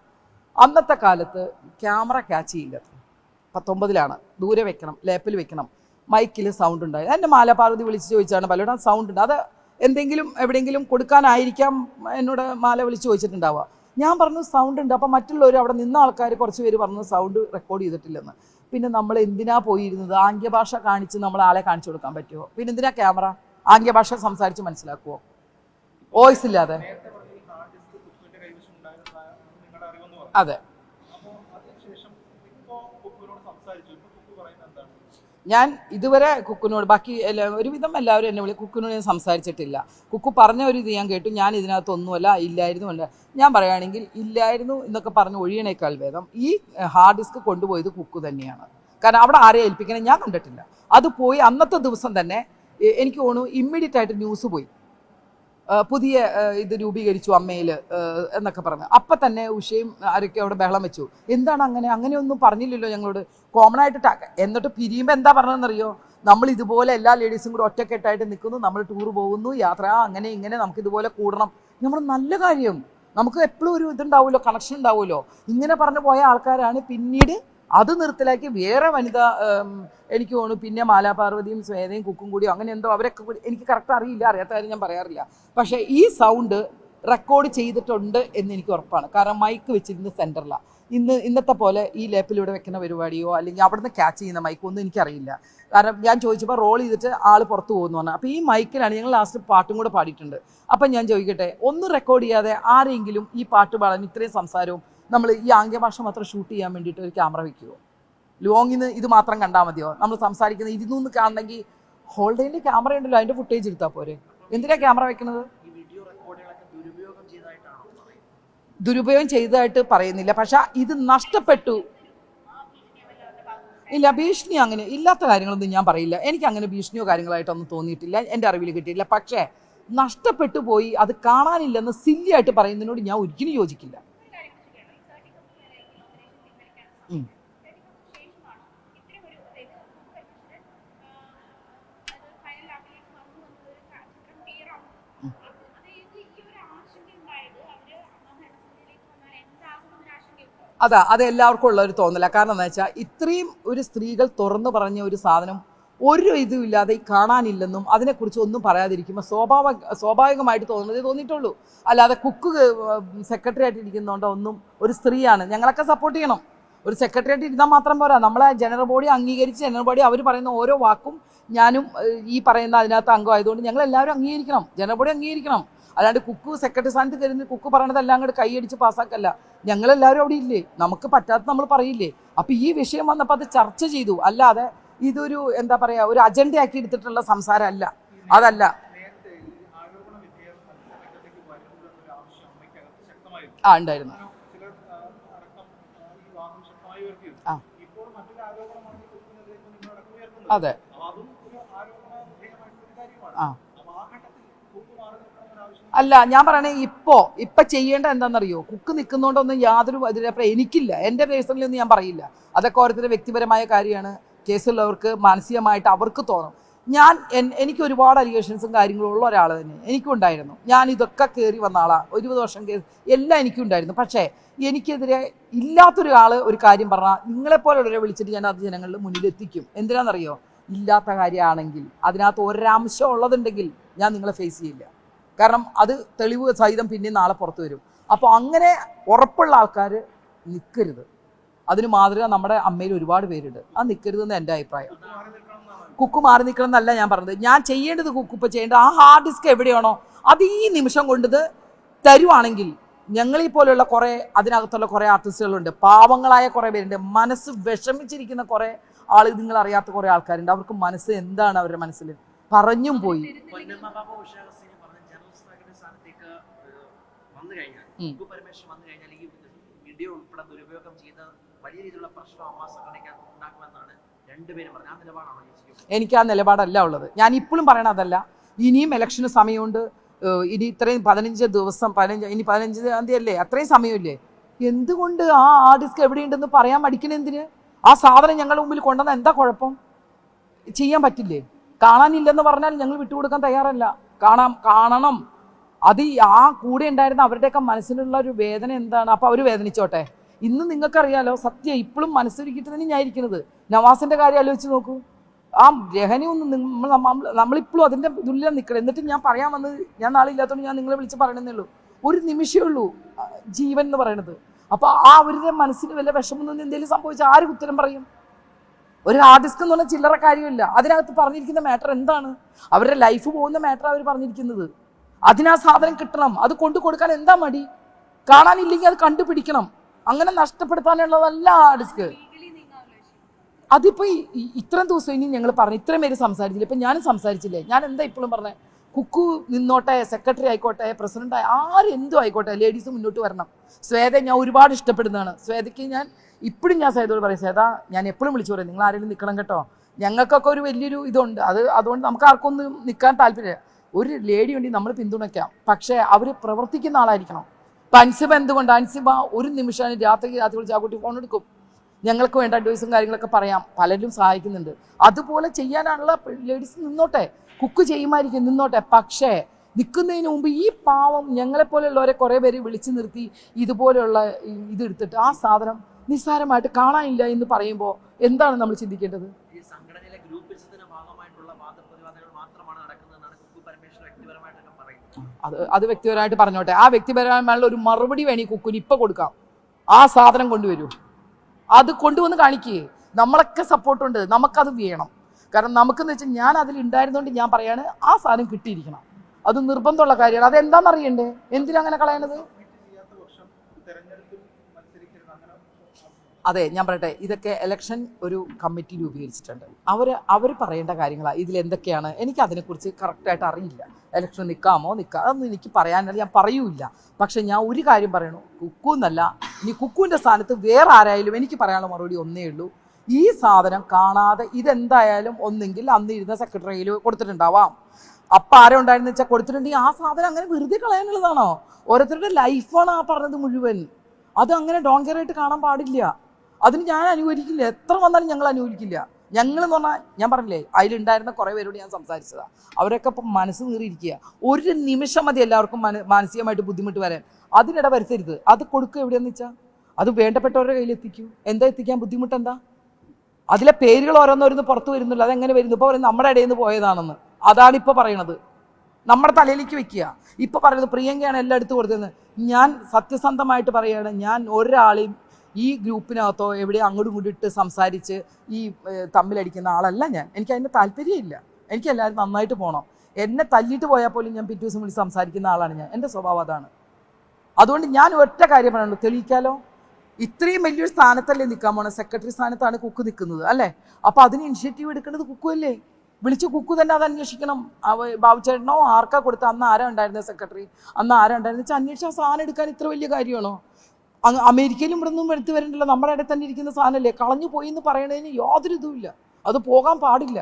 അന്നത്തെ കാലത്ത് ക്യാമറ ക്യാച്ച് ചെയ്യില്ല. പത്തൊമ്പതിലാണ്. ദൂരെ വെക്കണം ലേപ്പിൽ വെക്കണം. മൈക്കിൽ സൗണ്ട് ഉണ്ടായി എന്റെ മാലപാർവതി വിളിച്ച് ചോദിച്ചാണ് പലയിടം സൗണ്ട് ഉണ്ട്. അത് എന്തെങ്കിലും എവിടെയെങ്കിലും കൊടുക്കാനായിരിക്കാം എന്നോട് മാല വിളിച്ച് ചോദിച്ചിട്ടുണ്ടാവുക. ഞാൻ പറഞ്ഞു സൗണ്ട് ഉണ്ട്. അപ്പം മറ്റുള്ളവർ അവിടെ നിന്ന ആൾക്കാർ കുറച്ച് പേര് പറഞ്ഞു സൗണ്ട് റെക്കോർഡ് ചെയ്തിട്ടില്ലെന്ന്. പിന്നെ നമ്മൾ എന്തിനാ പോയിരുന്നത്? ആംഗ്യഭാഷ കാണിച്ച് നമ്മൾ ആളെ കാണിച്ചു കൊടുക്കാൻ പറ്റുമോ പിന്നെ എന്തിനാ ക്യാമറ? ആംഗ്യഭാഷ സംസാരിച്ച് മനസ്സിലാക്കുമോ വോയിസ് ഇല്ലാതെ. നേരത്തെ പറഞ്ഞ ഈ ഹാർഡ് ഡിസ്ക് കുക്കുവിന്റെ കൈവശം ഉണ്ടായിരുന്ന നിങ്ങളുടെ അറിവെന്ന് പറഞ്ഞു അതെ അപ്പോൾ അതിനുശേഷം ഇപ്പോ കുക്കുവിനോട് സംസാരിച്ചു ഇപ്പൊ കുക്കു പറയുന്നത് എന്താണ് ഞാൻ ഇതുവരെ കുക്കുനോട് ബാക്കി ഒരുവിധം എല്ലാവരും എന്നെ വിളി കുക്കുനോട് ഞാൻ സംസാരിച്ചിട്ടില്ല. കുക്കു പറഞ്ഞ ഒരു ഇത് ഞാൻ കേട്ടു ഞാൻ ഇതിനകത്തൊന്നുമല്ല ഇല്ലായിരുന്നു ഉണ്ട് ഞാൻ പറയുകയാണെങ്കിൽ ഇല്ലായിരുന്നു എന്നൊക്കെ പറഞ്ഞ് ഒഴിയണേക്കാൾ ഭേദം ഈ ഹാർഡ് ഡിസ്ക് കൊണ്ടുപോയത് കുക്കു തന്നെയാണ്. കാരണം അവിടെ ആരെ ഏൽപ്പിക്കണം ഞാൻ കണ്ടിട്ടില്ല. അത് പോയി അന്നത്തെ ദിവസം തന്നെ എനിക്ക് തോന്നുന്നു ഇമ്മീഡിയറ്റ് ആയിട്ട് ന്യൂസ് പോയി. പുതിയ ഇത് രൂപീകരിച്ചു അമ്മയിൽ എന്നൊക്കെ പറഞ്ഞു. അപ്പം തന്നെ ഉഷയും ആരൊക്കെ അവിടെ ബഹളം വെച്ചു. എന്താണ് അങ്ങനെ? അങ്ങനെയൊന്നും പറഞ്ഞില്ലല്ലോ ഞങ്ങളോട്. കോമൺ ആയിട്ട് ടാക്ക എന്നിട്ട് പിരിയുമ്പോൾ എന്താ പറഞ്ഞതെന്നറിയോ? നമ്മൾ ഇതുപോലെ എല്ലാ ലേഡീസും കൂടെ ഒറ്റക്കെട്ടായിട്ട് നിൽക്കുന്നു നമ്മൾ ടൂർ പോകുന്നു യാത്ര അങ്ങനെ ഇങ്ങനെ നമുക്ക് ഇതുപോലെ കൂടണം. നമ്മൾ നല്ല കാര്യം. നമുക്ക് എപ്പോഴും ഒരു ഇതുണ്ടാവുമല്ലോ കണക്ഷൻ ഉണ്ടാവുമല്ലോ. ഇങ്ങനെ പറഞ്ഞു പോയ ആൾക്കാരാണ് പിന്നീട് അത് നിർത്തലാക്കി വേറെ വനിത എനിക്ക് തോന്നുന്നു പിന്നെ മാലാപാർവതിയും സ്വേതയും കുക്കും കൂടിയോ അങ്ങനെ എന്തോ അവരൊക്കെ കൂടി എനിക്ക് കറക്റ്റ് അറിയില്ല അറിയാത്ത കാര്യം ഞാൻ പറയാറില്ല. പക്ഷേ ഈ സൗണ്ട് റെക്കോർഡ് ചെയ്തിട്ടുണ്ട് എന്ന് എനിക്ക് ഉറപ്പാണ്. കാരണം മൈക്ക് വെച്ചിരുന്ന സെന്ററിലാണ് ഇന്ന് ഇന്നത്തെ പോലെ ഈ ലേപ്പിലൂടെ വെക്കുന്ന പരിപാടിയോ അല്ലെങ്കിൽ അവിടുന്ന് ക്യാച്ച് ചെയ്യുന്ന മൈക്കോ ഒന്നും എനിക്കറിയില്ല. കാരണം ഞാൻ ചോദിച്ചപ്പോൾ റോൾ ചെയ്തിട്ട് ആൾ പുറത്ത് പോകുന്നു പറഞ്ഞു. അപ്പോൾ ഈ മൈക്കിലാണ് ഞങ്ങൾ ലാസ്റ്റ് പാട്ടും കൂടെ പാടിയിട്ടുണ്ട്. അപ്പം ഞാൻ ചോദിക്കട്ടെ ഒന്നും റെക്കോർഡ് ചെയ്യാതെ ആരെങ്കിലും ഈ പാട്ട് പാടാൻ ഇത്രയും സംസാരവും നമ്മൾ ഈ ആംഗ്യഭാഷ മാത്രം ഷൂട്ട് ചെയ്യാൻ വേണ്ടിയിട്ട് ഒരു ക്യാമറ വെക്കുമോ ലോങ്ങിന്ന് ഇത് മാത്രം കണ്ടാൽ മതിയോ? നമ്മൾ സംസാരിക്കുന്നത് ഇതിൽ കാണണമെങ്കിൽ ഹോൾഡേന്റെ ക്യാമറ ഉണ്ടല്ലോ അതിന്റെ ഫുട്ടേജ് എടുത്താൽ പോരെ. എന്തിനാ ക്യാമറ വെക്കുന്നത് ദുരുപയോഗം ചെയ്തതായിട്ട് പറയുന്നില്ല. പക്ഷെ ഇത് നഷ്ടപ്പെട്ടു. ഇല്ല ഭീഷണി അങ്ങനെ ഇല്ലാത്ത കാര്യങ്ങളൊന്നും ഞാൻ പറയില്ല. എനിക്ക് അങ്ങനെ ഭീഷണിയോ കാര്യങ്ങളായിട്ടൊന്നും തോന്നിയിട്ടില്ല. എന്റെ അറിവിൽ കിട്ടിയില്ല പക്ഷേ നഷ്ടപ്പെട്ടു പോയി അത് കാണാനില്ലെന്ന് സില്ലിയായിട്ട് പറയുന്നതിനോട് ഞാൻ ഒരിക്കലും യോജിക്കില്ല. അതാ അത് എല്ലാവർക്കും ഉള്ള ഒരു തോന്നല. കാരണം എന്താ വെച്ചാൽ ഇത്രയും ഒരു സ്ത്രീകൾ തുറന്നു പറഞ്ഞ ഒരു സാധനം ഒരു ഇതും ഇല്ലാതെ കാണാനില്ലെന്നും അതിനെക്കുറിച്ച് ഒന്നും പറയാതിരിക്കുമ്പോൾ സ്വാഭാവിക സ്വാഭാവികമായിട്ട് തോന്നുന്നതേ തോന്നിയിട്ടുള്ളൂ. അല്ലാതെ കുക്ക് സെക്രട്ടറി ആയിട്ട് ഇരിക്കുന്നതുകൊണ്ട് ഒന്നും ഒരു സ്ത്രീയാണ്. ഞങ്ങളൊക്കെ സപ്പോർട്ട് ചെയ്യണം. ഒരു സെക്രട്ടേറിയറ്റ് ഇരുന്നാൽ മാത്രം പോരാ. നമ്മളെ ജനറൽ ബോഡി അംഗീകരിച്ച് ജനറൽ ബോഡി അവർ പറയുന്ന ഓരോ വാക്കും ഞാനും ഈ പറയുന്ന അതിനകത്ത് അംഗമായതുകൊണ്ട് ഞങ്ങൾ എല്ലാവരും അംഗീകരിക്കണം. ജനറൽ ബോഡി അംഗീകരിക്കണം. അല്ലാണ്ട് കുക്ക് സെക്രട്ടറി സ്ഥാനത്ത് കയറി കുക്ക് പറയണതെല്ലാം അങ്ങോട്ട് കൈയടിച്ച് പാസ്സാക്കല്ല. ഞങ്ങളെല്ലാവരും അവിടെ ഇല്ലേ? നമുക്ക് പറ്റാത്ത നമ്മൾ പറയില്ലേ? അപ്പൊ ഈ വിഷയം വന്നപ്പോൾ അത് ചർച്ച ചെയ്തു. അല്ലാതെ ഇതൊരു എന്താ പറയാ ഒരു അജണ്ടയാക്കി എടുത്തിട്ടുള്ള സംസാരമല്ല അതല്ല. ആ ഈ ആരോപണ വിധേയം മത്സരരംഗത്തേക്ക് വരുന്നത് എന്നൊരു ആവശ്യം അമ്മയ്ക്കകത്ത് ശക്തമായിരുന്നു ആ ഉണ്ടായിരുന്നു കാരണം ചിലർ ആ, അടക്കം ആ, ഈ വാദം ശക്തമായി ഉയർത്തിയിരുന്നു ആ. ഇപ്പോൾ മറ്റൊരു ആരോപണമാണ് ഈ കുറിപ്പിനെതിരെ ഇപ്പോൾ നിങ്ങളടക്കം ഉയർത്തുന്നത് അതെ. ആ. അല്ല ഞാൻ പറയണേ ഇപ്പോ ഇപ്പൊ ചെയ്യേണ്ട എന്താണെന്നറിയോ കുക്ക് നിൽക്കുന്നതുകൊണ്ടൊന്നും യാതൊരു അതിനപ്പുറം എനിക്കില്ല. എന്റെ പേഴ്സണലൊന്നും ഞാൻ പറയില്ല. അതൊക്കെ ഓരോരുത്തരുടെ വ്യക്തിപരമായ കാര്യമാണ്. കേസുള്ളവർക്ക് മാനസികമായിട്ട് അവർക്ക് തോന്നും. ഞാൻ എനിക്ക് ഒരുപാട് അലിഗേഷൻസും കാര്യങ്ങളും ഉള്ള ഒരാൾ തന്നെ. എനിക്കുണ്ടായിരുന്നു. ഞാൻ ഇതൊക്കെ കയറി വന്ന ആളാ. ഇരുപത് വർഷം കയറി എല്ലാം എനിക്കുണ്ടായിരുന്നു പക്ഷേ എനിക്കെതിരെ ഇല്ലാത്തൊരാൾ ഒരു കാര്യം പറഞ്ഞാൽ നിങ്ങളെപ്പോലുള്ളവരെ വിളിച്ചിട്ട് ഞാൻ അത് ജനങ്ങളുടെ മുന്നിൽ എത്തിക്കും. എന്തിനാണെന്നറിയോ ഇല്ലാത്ത കാര്യമാണെങ്കിൽ അതിനകത്ത് ഒരംശം ഉള്ളതുണ്ടെങ്കിൽ ഞാൻ നിങ്ങളെ ഫേസ് ചെയ്യില്ല. കാരണം അത് തെളിവ് സഹിതം പിന്നെ നാളെ പുറത്തു വരും. അപ്പോൾ അങ്ങനെ ഉറപ്പുള്ള ആൾക്കാർ നിൽക്കരുത് അതിന് മാതൃക നമ്മുടെ അമ്മയിൽ ഒരുപാട് പേരുണ്ട്. അത് നിൽക്കരുതെന്ന് എന്റെ അഭിപ്രായം. കുക്ക് മാറി നിൽക്കണം എന്നല്ല ഞാൻ പറഞ്ഞത്. ഞാൻ ചെയ്യേണ്ടത് കുക്ക് ഇപ്പം ചെയ്യേണ്ടത് ആ ഹാർഡ് ഡിസ്ക് എവിടെയാണോ അത് ഈ നിമിഷം കൊണ്ടത് തരുവാണെങ്കിൽ ഞങ്ങളീ പോലെയുള്ള കുറേ അതിനകത്തുള്ള കുറേ ആർട്ടിസ്റ്റുകളുണ്ട് പാവങ്ങളായ കുറേ പേരുണ്ട്. മനസ്സ് വിഷമിച്ചിരിക്കുന്ന കുറേ ആൾ നിങ്ങൾ അറിയാത്ത കുറേ ആൾക്കാരുണ്ട്. അവർക്ക് മനസ്സ് എന്താണ് അവരുടെ മനസ്സിൽ പറഞ്ഞും പോയി. ഉൾപ്പെടെ ദുരുപയോഗം ചെയ്ത് വലിയ രീതിയിലുള്ള പ്രശ്നം അമ്മ സംഘടനയ്ക്ക് ഉണ്ടാക്കുമെന്നാണ് എനിക്ക് ആ നിലപാടല്ല ഉള്ളത്. ഞാൻ ഇപ്പോഴും പറയണ അതല്ല. ഇനിയും ഇലക്ഷന് സമയമുണ്ട്. ഇനി ഇത്രയും പതിനഞ്ച് ദിവസം പതിനഞ്ച് ഇനി പതിനഞ്ച് തീയതി അല്ലേ? അത്രയും സമയമില്ലേ? എന്തുകൊണ്ട് ആ ആ ഡിസ്ക് എവിടെയുണ്ടെന്ന് പറയാൻ മടിക്കണെന്തിന് ആ സാധനം ഞങ്ങളുടെ മുമ്പിൽ കൊണ്ടുവന്ന എന്താ കുഴപ്പം? ചെയ്യാൻ പറ്റില്ലേ? കാണാനില്ലെന്ന് പറഞ്ഞാൽ ഞങ്ങൾ വിട്ടുകൊടുക്കാൻ തയ്യാറല്ല. കാണാം കാണണം. അത് ആ കൂടെ ഉണ്ടായിരുന്ന അവരുടെയൊക്കെ മനസ്സിലുള്ള ഒരു വേദന എന്താണ്? അപ്പോൾ അവർ വേദനിച്ചോട്ടെ? ഇന്ന് നിങ്ങൾക്കറിയാലോ സത്യം ഇപ്പോഴും മനസ്സൊരുക്കിയിട്ട് തന്നെ ഞാൻ ഇരിക്കുന്നത്. നവാസിന്റെ കാര്യം ആലോചിച്ച് നോക്കൂ. ആ രഹനി ഒന്ന് നമ്മൾ നമ്മളിപ്പോഴും അതിന്റെ തുല്യം നിൽക്കണം. എന്നിട്ട് ഞാൻ പറയാൻ വന്നത് ഞാൻ നാളെ ഇല്ലാത്തതുകൊണ്ട് ഞാൻ നിങ്ങളെ വിളിച്ച് പറയണമെന്നേ ഉള്ളൂ. ഒരു നിമിഷമേ ഉള്ളൂ ജീവൻ എന്ന് പറയുന്നത് അപ്പോൾ ആ അവരുടെ മനസ്സിന് വല്ല വിഷമം എന്തെങ്കിലും സംഭവിച്ചാൽ ആര് ഉത്തരം പറയും? ഒരു ആർട്ടിസ്റ്റ് എന്ന് പറഞ്ഞാൽ ചില്ലറ കാര്യമില്ല. അതിനകത്ത് പറഞ്ഞിരിക്കുന്ന മാറ്റർ എന്താണ്? അവരുടെ ലൈഫ് പോകുന്ന മാറ്റർ അവർ പറഞ്ഞിരിക്കുന്നത്. അതിനാ സാധനം കിട്ടണം. അത് കൊണ്ടു കൊടുക്കാൻ എന്താ മടി? കാണാനില്ലെങ്കിൽ അത് കണ്ടുപിടിക്കണം. അങ്ങനെ നഷ്ടപ്പെടുത്താനുള്ളതല്ല ആ ഡിസ്ക്. അതിപ്പോ ഇത്രയും ദിവസം ഇനി ഞങ്ങൾ പറഞ്ഞു ഇത്രയും പേര് സംസാരിച്ചില്ല? ഇപ്പൊ ഞാനും സംസാരിച്ചില്ലേ? ഞാൻ എന്താ ഇപ്പോഴും പറഞ്ഞത് കുക്കു നിന്നോട്ടെ സെക്രട്ടറി ആയിക്കോട്ടെ പ്രസിഡന്റ് ആയി ആരും എന്തും ആയിക്കോട്ടെ ലേഡീസ് മുന്നോട്ട് വരണം. ശ്വേത ഞാൻ ഒരുപാട് ഇഷ്ടപ്പെടുന്നതാണ്. ശ്വേതയ്ക്ക് ഞാൻ ഇപ്പോഴും ഞാൻ ശ്വേതയോട് പറയും ശ്വേത ഞാൻ എപ്പോഴും വിളിച്ചു പറയും നിങ്ങൾ ആരെങ്കിലും നിൽക്കണം കേട്ടോ. ഞങ്ങൾക്കൊക്കെ ഒരു വലിയൊരു ഇതുണ്ട്. അത് അതുകൊണ്ട് നമുക്ക് ആർക്കൊന്നും നിൽക്കാൻ താല്പര്യം ഒരു ലേഡി വേണ്ടി നമ്മൾ പിന്തുണയ്ക്കാം. പക്ഷേ അവർ പ്രവർത്തിക്കുന്ന ആളായിരിക്കണം. ഇപ്പം അൻസിബ എന്തുകൊണ്ട്? അൻസിബ ഒരു നിമിഷം രാത്രി രാത്രി വിളിച്ച് ആ കുട്ടി ഫോൺ എടുക്കും. ഞങ്ങൾക്ക് വേണ്ട അഡ്വൈസും കാര്യങ്ങളൊക്കെ പറയാം. പലരും സഹായിക്കുന്നുണ്ട്. അതുപോലെ ചെയ്യാനുള്ള ലേഡീസ് നിന്നോട്ടെ. കുക്ക് ചെയ്യുമായിരിക്കും നിന്നോട്ടെ. പക്ഷേ നിൽക്കുന്നതിന് മുമ്പ് ഈ പാവം ഞങ്ങളെപ്പോലെയുള്ളവരെ കുറേ പേര് വിളിച്ചു നിർത്തി ഇതുപോലെയുള്ള ഇതെടുത്തിട്ട് ആ സാധനം നിസ്സാരമായിട്ട് കാണാനില്ല എന്ന് പറയുമ്പോൾ എന്താണ് നമ്മൾ ചിന്തിക്കേണ്ടത്? അത് അത് വ്യക്തിപരമായിട്ട് പറഞ്ഞോട്ടെ. ആ വ്യക്തിപരമായുള്ള ഒരു മറുപടി വേണി കുക്കുന് ഇപ്പൊ കൊടുക്കാം. ആ സാധനം കൊണ്ടുവരൂ. അത് കൊണ്ടുവന്ന് കാണിക്കേ. നമ്മളൊക്കെ സപ്പോർട്ടുണ്ട് നമുക്കത് വേണം. കാരണം നമുക്കെന്ന് വെച്ചാൽ ഞാൻ അതിൽ ഉണ്ടായിരുന്നോണ്ട് ഞാൻ പറയാണ് ആ സാധനം കിട്ടിയിരിക്കണം. അത് നിർബന്ധമുള്ള കാര്യമാണ്. അത് എന്താണെന്ന് അറിയണ്ടേ എന്തിനാ അങ്ങനെ കളയണത്? അതെ ഞാൻ പറയട്ടെ. ഇതൊക്കെ ഇലക്ഷൻ ഒരു കമ്മിറ്റി രൂപീകരിച്ചിട്ടുണ്ട്. അവർ അവർ പറയേണ്ട കാര്യങ്ങളാണ് ഇതിൽ എന്തൊക്കെയാണ്? എനിക്ക് അതിനെക്കുറിച്ച് കറക്റ്റായിട്ട് അറിയില്ല. ഇലക്ഷൻ നിൽക്കാമോ നിൽക്കാം അതൊന്നും എനിക്ക് പറയാനല്ല ഞാൻ പറയൂല്ല. പക്ഷെ ഞാൻ ഒരു കാര്യം പറയണു. കുക്കു എന്നല്ല ഇനി കുക്കുവിന്റെ സ്ഥാനത്ത് വേറെ ആരായാലും എനിക്ക് പറയാനുള്ള മറുപടി ഒന്നേ ഉള്ളൂ. ഈ സാധനം കാണാതെ ഇതെന്തായാലും ഒന്നെങ്കിൽ അന്ന് ഇരുന്ന സെക്രട്ടറിയിൽ കൊടുത്തിട്ടുണ്ടാവാം. അപ്പം ആരും ഉണ്ടായിരുന്നു വെച്ചാൽ കൊടുത്തിട്ടുണ്ടെങ്കിൽ ആ സാധനം അങ്ങനെ വെറുതെ കളയാനുള്ളതാണോ? ഓരോരുത്തരുടെ ലൈഫാണ് ആ പറഞ്ഞത് മുഴുവൻ. അത് അങ്ങനെ ഡോൺ കെയർ ആയിട്ട് കാണാൻ പാടില്ല. അതിന് ഞാൻ അനുകൂലിക്കില്ല എത്ര വന്നാലും ഞങ്ങൾ അനുകൂലിക്കില്ല ഞങ്ങൾ എന്ന് പറഞ്ഞാൽ ഞാൻ പറഞ്ഞില്ലേ അതിലുണ്ടായിരുന്ന കുറേ പേരോട് ഞാൻ സംസാരിച്ചതാ. അവരൊക്കെ ഇപ്പം മനസ്സ് നീറിയിരിക്കുക ഒരു നിമിഷം മതി എല്ലാവർക്കും മന മാനസികമായിട്ട് ബുദ്ധിമുട്ട് വരാൻ. അതിനിട വരുത്തരുത്. അത് കൊടുക്കുക എവിടെയെന്ന് വെച്ചാൽ അത് വേണ്ടപ്പെട്ടവരുടെ കയ്യിൽ എത്തിക്കൂ. എന്താ എത്തിക്കാൻ ബുദ്ധിമുട്ട് എന്താ? അതിലെ പേരുകൾ ഓരോന്നോരോന്ന് പുറത്തു വരുന്നില്ല അതെങ്ങനെ വരുന്നു? ഇപ്പോൾ പറയുന്നത് നമ്മുടെ ഇടയിൽ നിന്ന് പോയതാണെന്ന്. അതാണ് ഇപ്പോൾ പറയണത്. നമ്മുടെ തലയിലേക്ക് വെക്കുക. ഇപ്പോൾ പറയുന്നത് പ്രിയങ്കയാണ് എല്ലായിടത്തും കൊടുത്തത് ഞാൻ സത്യസന്ധമായിട്ട് പറയുകയാണ് ഞാൻ ഒരാളെയും ഈ ഗ്രൂപ്പിനകത്തോ എവിടെ അങ്ങോട്ടും ഇങ്ങോട്ടും സംസാരിച്ച് ഈ തമ്മിലടിക്കുന്ന ആളല്ല ഞാൻ. എനിക്ക് അതിന്റെ താല്പര്യമില്ല. എനിക്ക് എല്ലാവരും നന്നായിട്ട് പോകണം എന്നെ തല്ലിയിട്ട് പോയാൽ പോലും ഞാൻ പിറ്റേ ദിവസം വിളിച്ച് സംസാരിക്കുന്ന ആളാണ് ഞാൻ. എന്റെ സ്വഭാവം അതാണ്. അതുകൊണ്ട് ഞാൻ ഒറ്റ കാര്യം പറയുള്ളൂ തെളിയിക്കാലോ? ഇത്രയും വലിയൊരു സ്ഥാനത്തല്ലേ നിൽക്കാൻ പോണ? സെക്രട്ടറി സ്ഥാനത്താണ് കുക്ക് നിൽക്കുന്നത് അല്ലേ? അപ്പോൾ അതിന് ഇനിഷ്യേറ്റീവ് എടുക്കേണ്ടത് കുക്കു അല്ലേ? വിളിച്ച് കുക്കു തന്നെ അത് അന്വേഷിക്കണം. ബാബുചേട്ടനോ ആർക്കാ കൊടുത്ത അന്ന് ആരാ ഉണ്ടായിരുന്നത് സെക്രട്ടറി? അന്ന് ആരാ ഉണ്ടായിരുന്നു വെച്ചാൽ അന്വേഷിച്ച സാധനം എടുക്കാൻ ഇത്ര വലിയ കാര്യമാണോ? അമേരിക്കയിലും ഇവിടെ നിന്നും എടുത്തു വരണ്ടല്ലോ. നമ്മുടെ ഇടയിൽ തന്നെ ഇരിക്കുന്ന സാധനമല്ലേ? കളഞ്ഞു പോയി എന്ന് പറയണതിന് യാതൊരു ഇതുമില്ല. അത് പോകാൻ പാടില്ല.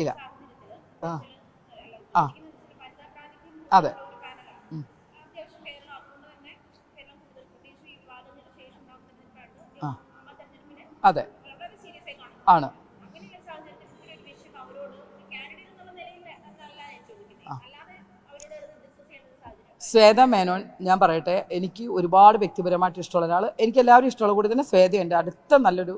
ഇല്ല. ആ. അതെ. അതെ. ആണ്. ശ്വേത മേനോൻ ഞാൻ പറയട്ടെ എനിക്ക് ഒരുപാട് വ്യക്തിപരമായിട്ട് ഇഷ്ടമുള്ള ഒരാൾ എനിക്ക് എല്ലാവരും ഇഷ്ടമുള്ള കൂടി തന്നെ ശ്വേത എന്റെ അടുത്ത നല്ലൊരു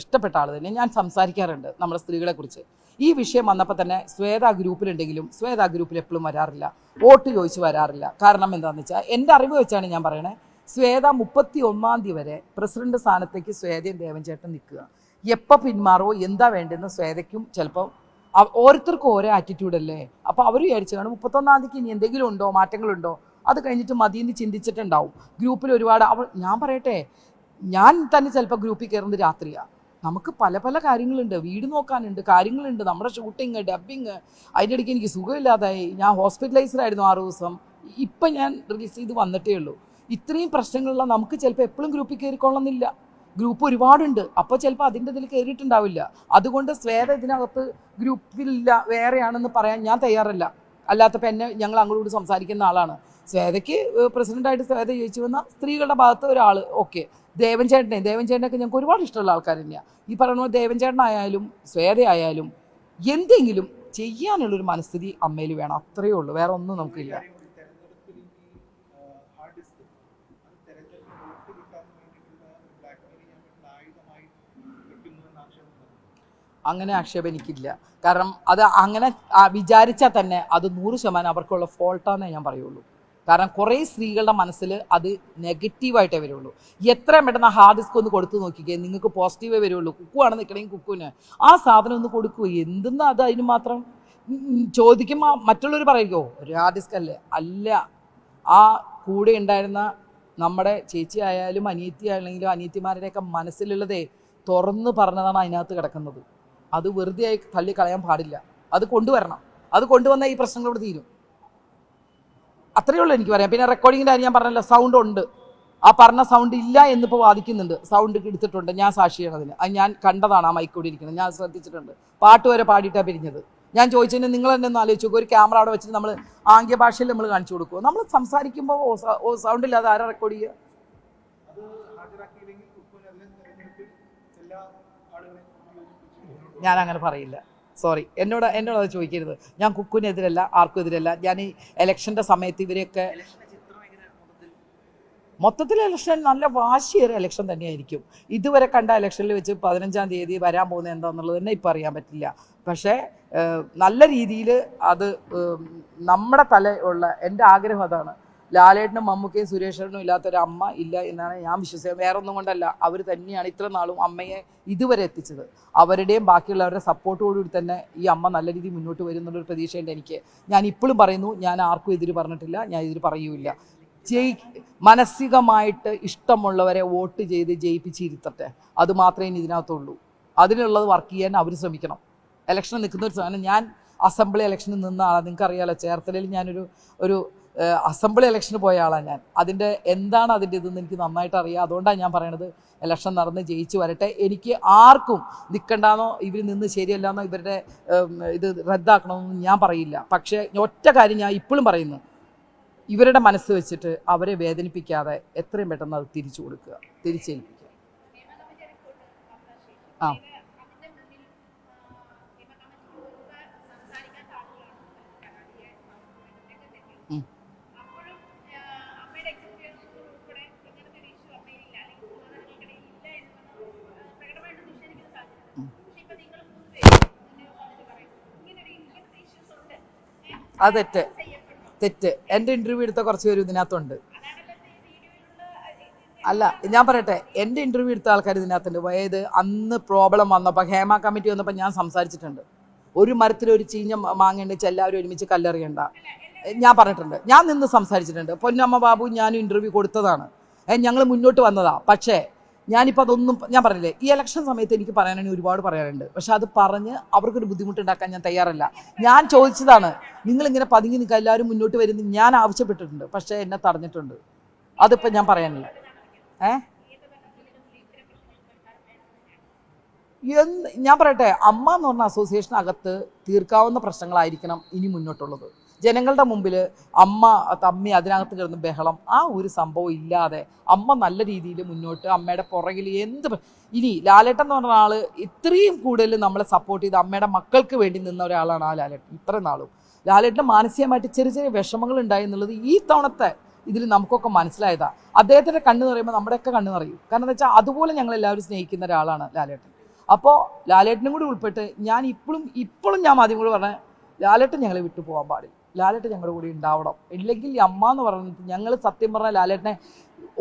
ഇഷ്ടപ്പെട്ട ആൾ തന്നെ ഞാൻ സംസാരിക്കാറുണ്ട് നമ്മുടെ സ്ത്രീകളെ കുറിച്ച്. ഈ വിഷയം വന്നപ്പോൾ തന്നെ ശ്വേത ഗ്രൂപ്പിലുണ്ടെങ്കിലും ശ്വേത ഗ്രൂപ്പിൽ എപ്പോഴും വരാറില്ല. വോട്ട് ചോദിച്ച് വരാറില്ല. കാരണം എന്താണെന്ന് വെച്ചാൽ എന്റെ അറിവ് വെച്ചാണ് ഞാൻ പറയണേ ശ്വേത മുപ്പത്തി ഒന്നാം തീയതി വരെ പ്രസിഡന്റ് സ്ഥാനത്തേക്ക് ശ്വേതയും ദേവൻചേട്ടൻ നിൽക്കുക. എപ്പോൾ പിന്മാറോ എന്താ വേണ്ടതെന്ന് ശ്വേതയ്ക്കും ചിലപ്പോൾ ഓരോരുത്തർക്കും ഓരോ ആറ്റിറ്റ്യൂഡല്ലേ അപ്പോൾ അവർ വിചാരിച്ചു കാണും മുപ്പത്തൊന്നാം തീയതിക്ക് ഇനി എന്തെങ്കിലും ഉണ്ടോ? മാറ്റങ്ങളുണ്ടോ? അത് കഴിഞ്ഞിട്ട് മതിയെന്ന് ചിന്തിച്ചിട്ടുണ്ടാവും. ഗ്രൂപ്പിൽ ഒരുപാട് അവൾ ഞാൻ പറയട്ടെ ഞാൻ തന്നെ ചിലപ്പോൾ ഗ്രൂപ്പിൽ കയറുന്നത് രാത്രിയാണ് നമുക്ക് പല പല കാര്യങ്ങളുണ്ട്. വീട് നോക്കാനുണ്ട് കാര്യങ്ങളുണ്ട്. നമ്മുടെ ഷൂട്ടിങ് ഡബിങ് അതിന്റെ ഇടയ്ക്ക് എനിക്ക് സുഖമില്ലാതായി. ഞാൻ ഹോസ്പിറ്റലൈസ്ഡ് ആയിരുന്നു ആറ് ദിവസം. ഇപ്പം ഞാൻ റിലീസ് ചെയ്ത് വന്നിട്ടേ ഉള്ളൂ. ഇത്രയും പ്രശ്നങ്ങളുള്ള നമുക്ക് ചിലപ്പോൾ എപ്പോഴും ഗ്രൂപ്പിൽ കയറിക്കൊള്ളുന്നില്ല ഗ്രൂപ്പ് ഒരുപാടുണ്ട്. അപ്പോൾ ചിലപ്പോൾ അതിന്റെ ഇതിൽ കയറിയിട്ടുണ്ടാവില്ല. അതുകൊണ്ട് സ്വേത ഇതിനകത്ത് ഗ്രൂപ്പിലില്ല വേറെയാണെന്ന് പറയാൻ ഞാൻ തയ്യാറല്ല. അല്ലാത്തപ്പോൾ എന്നെ ഞങ്ങൾ അങ്ങോട്ട് സംസാരിക്കുന്ന ആളാണ്. ശ്വേതയ്ക്ക് പ്രസിഡന്റായിട്ട് ശ്വേത ജയിച്ചു വന്ന സ്ത്രീകളുടെ ഭാഗത്ത് ഒരാൾ ഓക്കെ. ദേവൻ ചേട്ടനെ ദേവൻ ഞങ്ങൾക്ക് ഒരുപാട് ഇഷ്ടമുള്ള തന്നെയാണ് ഈ പോലെ ദേവൻ ചേട്ടനായാലും ശ്വേതയായാലും എന്തെങ്കിലും ചെയ്യാനുള്ളൊരു മനസ്ഥിതി അമ്മയിൽ വേണം. അത്രയേ ഉള്ളൂ. വേറെ ഒന്നും നമുക്കില്ല. അങ്ങനെ ആക്ഷേപം എനിക്കില്ല കാരണം അത് അങ്ങനെ വിചാരിച്ചാൽ തന്നെ അത് നൂറ് ശതമാനം അവർക്കുള്ള ഫോൾട്ടാന്നേ ഞാൻ പറയുള്ളൂ. കാരണം കുറേ സ്ത്രീകളുടെ മനസ്സിൽ അത് നെഗറ്റീവായിട്ടേ വരുള്ളൂ. എത്രയും പെട്ടെന്ന് ഹാർഡ് ഡിസ്ക് ഒന്ന് കൊടുത്തു നോക്കിക്കേ നിങ്ങൾക്ക് പോസിറ്റീവേ വരുള്ളൂ. കുക്കുവാണ് നിൽക്കണമെങ്കിൽ കുക്കുവിന് ആ സാധനം ഒന്ന് കൊടുക്കൂ. എന്തെന്നാ അത് അതിന് മാത്രം? ചോദിക്കുമ്പോൾ മറ്റുള്ളവർ പറയുമോ ഒരു ഹാർഡ് ഡിസ്ക് അല്ലേ? അല്ല. ആ കൂടെ ഉണ്ടായിരുന്ന നമ്മുടെ ചേച്ചി ആയാലും അനിയത്തി ആണെങ്കിലും അനിയത്തിമാരുടെയൊക്കെ മനസ്സിലുള്ളതേ തുറന്ന് പറഞ്ഞതാണ് അതിനകത്ത് കിടക്കുന്നത്. അത് വെറുതെ ആയി തള്ളി കളയാൻ പാടില്ല. അത് കൊണ്ടുവരണം. അത് കൊണ്ടുവന്നാൽ ഈ പ്രശ്നങ്ങളോട് തീരും. അത്രയേ ഉള്ളൂ എനിക്ക് പറയാം. പിന്നെ റെക്കോർഡിങ്ങിന്റെ കാര്യം ഞാൻ പറഞ്ഞല്ലോ സൗണ്ട് ഉണ്ട്. ആ പറഞ്ഞ സൗണ്ട് ഇല്ല എന്നിപ്പോൾ വാദിക്കുന്നുണ്ട്. സൗണ്ട് എടുത്തിട്ടുണ്ട്. ഞാൻ സാക്ഷിയാണ് അതിന് അത് ഞാൻ കണ്ടതാണ് ആ മൈക്ക് കൂടി ഇരിക്കുന്നത്. ഞാൻ ശ്രദ്ധിച്ചിട്ടുണ്ട്. പാട്ട് വരെ പാടിയിട്ടാണ് പിരിഞ്ഞത്. ഞാൻ ചോദിച്ചതിന് നിങ്ങൾ തന്നെ ഒന്ന് ആലോചിച്ച് നോക്കുക ഒരു ക്യാമറ അവിടെ വെച്ചിട്ട് നമ്മൾ ആംഗ്യ ഭാഷയിൽ നമ്മൾ കാണിച്ചു കൊടുക്കുക നമ്മൾ സംസാരിക്കുമ്പോൾ ഓ സൗണ്ട് ഇല്ലാതെ ആരാ റെക്കോർഡ് ചെയ്യുക? ഞാൻ അങ്ങനെ പറയില്ല. സോറി എന്നോട് എന്നോട് അത് ചോദിക്കരുത്. ഞാൻ കുക്കുവിനെതിരല്ല ആർക്കും എതിരല്ല. ഞാൻ ഈ ഇലക്ഷന്റെ സമയത്ത് ഇവരെയൊക്കെ മൊത്തത്തിൽ ഇലക്ഷൻ നല്ല വാശിയേറിയ ഇലക്ഷൻ തന്നെയായിരിക്കും. ഇതുവരെ കണ്ട ഇലക്ഷനിൽ വെച്ച് പതിനഞ്ചാം തീയതി വരാൻ പോകുന്നത് എന്താണെന്നുള്ളത് തന്നെ ഇപ്പം അറിയാൻ പറ്റില്ല. പക്ഷേ നല്ല രീതിയിൽ അത് നമ്മുടെ തല ഉള്ള എന്റെ ആഗ്രഹം അതാണ്. ലാലേട്ടനും മമ്മൂക്കയും സുരേഷനും ഇല്ലാത്തൊരു അമ്മ ഇല്ല എന്നാണ് ഞാൻ വിശ്വസിക്കുന്നത് വേറെ ഒന്നും കൊണ്ടല്ല. അവർ തന്നെയാണ് ഇത്ര നാളും അമ്മയെ ഇതുവരെ എത്തിച്ചത്. അവരുടെയും ബാക്കിയുള്ളവരുടെ സപ്പോർട്ടോടുകൂടി തന്നെ ഈ അമ്മ നല്ല രീതിയിൽ മുന്നോട്ട് വരും എന്നുള്ളൊരു പ്രതീക്ഷയുണ്ട് എനിക്ക്. ഞാൻ ഇപ്പോഴും പറയുന്നു ഞാൻ ആർക്കും എതിര് പറഞ്ഞിട്ടില്ല ഞാൻ എതിര് പറയൂല ജയി മാനസികമായിട്ട് ഇഷ്ടമുള്ളവരെ വോട്ട് ചെയ്ത് ജയിപ്പിച്ചിരുത്തട്ടെ. അത് മാത്രമേ ഇനി ഇതിനകത്തുള്ളൂ. അതിനുള്ളത് വർക്ക് ചെയ്യാൻ അവർ ശ്രമിക്കണം. ഇലക്ഷൻ നിൽക്കുന്ന ഒരു സാധനം. ഞാൻ അസംബ്ലി ഇലക്ഷനിൽ നിന്നാണ് നിങ്ങൾക്ക് അറിയാലോ ചേർത്തലയിൽ ഞാനൊരു ഒരു അസംബ്ലി ഇലക്ഷന് പോയ ആളാണ് ഞാൻ. അതിന്റെ എന്താണ് അതിന്റെ ഇതെന്ന് എനിക്ക് നന്നായിട്ട് അറിയാം. അതുകൊണ്ടാണ് ഞാൻ പറയണത് ഇലക്ഷൻ നടന്ന് ജയിച്ചു വരട്ടെ. എനിക്ക് ആർക്കും നിൽക്കണ്ടെന്നോ ഇവർ നിന്ന് ശരിയല്ലെന്നോ ഇവരുടെ ഇത് റദ്ദാക്കണമെന്നൊന്നും ഞാൻ പറയില്ല. പക്ഷേ ഒറ്റ കാര്യം ഞാൻ ഇപ്പോഴും പറയുന്നു. ഇവരുടെ മനസ്സ് വെച്ചിട്ട് അവരെ വേദനിപ്പിക്കാതെ എത്രയും പെട്ടെന്ന് അത് തിരിച്ചു കൊടുക്കുക. തിരിച്ചേൽപ്പിക്കുക. ആ. അത് തെറ്റ്. തെറ്റ്. എന്റെ ഇന്റർവ്യൂ എടുത്ത കുറച്ച് പേര് ഇതിനകത്തുണ്ട്. അല്ല ഞാൻ പറയട്ടെ. എന്റെ ഇന്റർവ്യൂ എടുത്ത ആൾക്കാർ ഇതിനകത്തുണ്ട്. അതായത് അന്ന് പ്രോബ്ലം വന്നപ്പോൾ ഹേമ കമ്മിറ്റി വന്നപ്പോൾ ഞാൻ സംസാരിച്ചിട്ടുണ്ട്. ഒരു മരത്തിൽ ഒരു ചീഞ്ഞ മാങ്ങ വെച്ച് എല്ലാവരും ഒരുമിച്ച് കല്ലെറിയണ്ട. ഞാൻ പറഞ്ഞിട്ടുണ്ട്. ഞാൻ നിന്ന് സംസാരിച്ചിട്ടുണ്ട്. പൊന്നമ്മ ബാബു ഞാൻ ഇന്റർവ്യൂ കൊടുത്തതാണ്. ഞങ്ങൾ മുന്നോട്ട് വന്നതാ. പക്ഷേ ഞാനിപ്പോൾ അതൊന്നും ഞാൻ പറഞ്ഞില്ലേ ഈ ഇലക്ഷൻ സമയത്ത് എനിക്ക് പറയാനാണെങ്കിൽ ഒരുപാട് പറയാനുണ്ട്. പക്ഷെ അത് പറഞ്ഞ് അവർക്കൊരു ബുദ്ധിമുട്ടുണ്ടാക്കാൻ ഞാൻ തയ്യാറല്ല. ഞാൻ ചോദിച്ചതാണ് നിങ്ങളിങ്ങനെ പതുങ്ങി നിൽക്കുക എല്ലാവരും മുന്നോട്ട് വരുന്ന ഞാൻ ആവശ്യപ്പെട്ടിട്ടുണ്ട് പക്ഷേ എന്നെ തടഞ്ഞിട്ടുണ്ട്. അതിപ്പോൾ ഞാൻ പറയാനില്ല. ഏ? ഞാൻ പറയട്ടെ അമ്മ എന്ന് പറഞ്ഞ അസോസിയേഷനകത്ത് തീർക്കാവുന്ന പ്രശ്നങ്ങളായിരിക്കണം ഇനി മുന്നോട്ടുള്ളത്. ജനങ്ങളുടെ മുമ്പിൽ അമ്മ തമ്മി അതിനകത്ത് കിടന്ന് ബഹളം. ആ ഒരു സംഭവം ഇല്ലാതെ അമ്മ നല്ല രീതിയിൽ മുന്നോട്ട് അമ്മയുടെ പുറകിൽ എന്ത് ഇനി ലാലേട്ടൻ എന്ന് പറഞ്ഞ ആൾ ഇത്രയും കൂടുതൽ നമ്മളെ സപ്പോർട്ട് ചെയ്ത് അമ്മയുടെ മക്കൾക്ക് വേണ്ടി നിന്ന ഒരാളാണ് ആ ലാലേട്ടൻ ഇത്രയും നാളും. ലാലേട്ടന് മാനസികമായിട്ട് ചെറിയ ചെറിയ വിഷമങ്ങൾ ഉണ്ടായി എന്നുള്ളത് ഈ തവണത്തെ ഇതിൽ നമുക്കൊക്കെ മനസ്സിലായതാ. അദ്ദേഹത്തിന്റെ കണ്ണ് നിറയുമ്പോൾ നമ്മുടെയൊക്കെ കണ്ണ് നിറയും. കാരണം എന്താ വെച്ചാൽ അതുപോലെ ഞങ്ങൾ എല്ലാവരും സ്നേഹിക്കുന്ന ഒരാളാണ് ലാലേട്ടൻ. അപ്പോൾ ലാലേട്ടനും കൂടി ഉൾപ്പെട്ട് ഞാൻ ഇപ്പോഴും ഇപ്പോഴും ഞാൻ ആദ്യം കൂടി പറഞ്ഞ ലാലേട്ടൻ ഞങ്ങളെ വിട്ടു പോകാൻ പാടില്ല. ലാലേട്ടൻ ഞങ്ങളുടെ കൂടെ ഉണ്ടാവണം ഇല്ലെങ്കിൽ അമ്മ എന്ന് പറയുന്നത് ഞങ്ങൾ സത്യം പറഞ്ഞ ലാലേട്ടനെ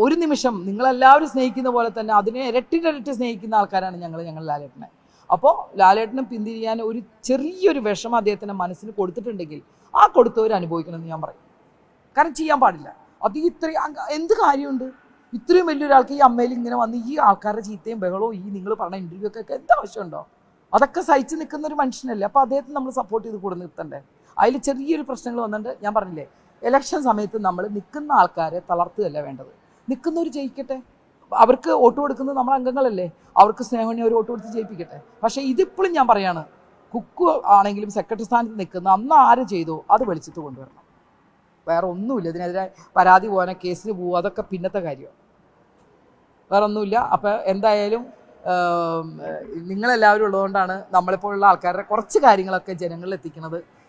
ഒരു നിമിഷം നിങ്ങളെല്ലാവരും സ്നേഹിക്കുന്ന പോലെ തന്നെ അതിനെ ഇരട്ടിരട്ടി സ്നേഹിക്കുന്ന ആൾക്കാരാണ് ഞങ്ങൾ ഞങ്ങൾ ലാലേട്ടനെ. അപ്പോൾ ലാലേട്ടനും പിന്തിരിയാൻ ഒരു ചെറിയൊരു വിഷമം അദ്ദേഹത്തിന്റെ മനസ്സിന് കൊടുത്തിട്ടുണ്ടെങ്കിൽ ആ കൊടുത്തവർ അനുഭവിക്കണമെന്ന് ഞാൻ പറയും. കാരണം ചെയ്യാൻ പാടില്ല. അത് ഇത്രയും എന്ത് കാര്യമുണ്ട്? ഇത്രയും വലിയൊരാൾക്ക് ഈ അമ്മയിൽ ഇങ്ങനെ വന്ന് ഈ ആൾക്കാരുടെ ചീത്തയും ബഹളവും ഈ നിങ്ങൾ പറഞ്ഞ ഇന്റർവ്യൂ ഒക്കെ എന്താവശ്യമുണ്ടോ അതൊക്കെ സഹിച്ച് നിൽക്കുന്ന ഒരു മനുഷ്യനല്ലേ. അപ്പോൾ അദ്ദേഹത്തിന് നമ്മൾ സപ്പോർട്ട് ചെയ്ത് കൂടെ നിർത്തണ്ടേ? അതിൽ ചെറിയൊരു പ്രശ്നങ്ങൾ വന്നിട്ട് ഞാൻ പറഞ്ഞില്ലേ ഇലക്ഷൻ സമയത്ത് നമ്മൾ നിൽക്കുന്ന ആൾക്കാരെ തളർത്തുകയല്ല വേണ്ടത്. നിൽക്കുന്നവർ ജയിക്കട്ടെ. അവർക്ക് വോട്ട് കൊടുക്കുന്നത് നമ്മുടെ അംഗങ്ങളല്ലേ. അവർക്ക് സ്നേഹമണി അവർ വോട്ട് കൊടുത്ത് ജയിപ്പിക്കട്ടെ. പക്ഷേ ഇതിപ്പോഴും ഞാൻ പറയാണ് കുക്കു ആണെങ്കിലും സെക്രട്ടറി സ്ഥാനത്ത് നിൽക്കുന്ന അന്ന് ആര് ചെയ്തോ അത് വെളിച്ചത്ത് കൊണ്ടുവരണം. വേറെ ഒന്നുമില്ല. ഇതിനെതിരെ പരാതി പോകാനോ കേസിന് പോകുക അതൊക്കെ പിന്നത്തെ കാര്യമാണ്. വേറെ ഒന്നുമില്ല. അപ്പോൾ എന്തായാലും നിങ്ങളെല്ലാവരും ഉള്ളതുകൊണ്ടാണ് നമ്മളെപ്പോലുള്ള ആൾക്കാരുടെ കുറച്ച് കാര്യങ്ങളൊക്കെ ജനങ്ങളിൽ എത്തിക്കുന്നത്.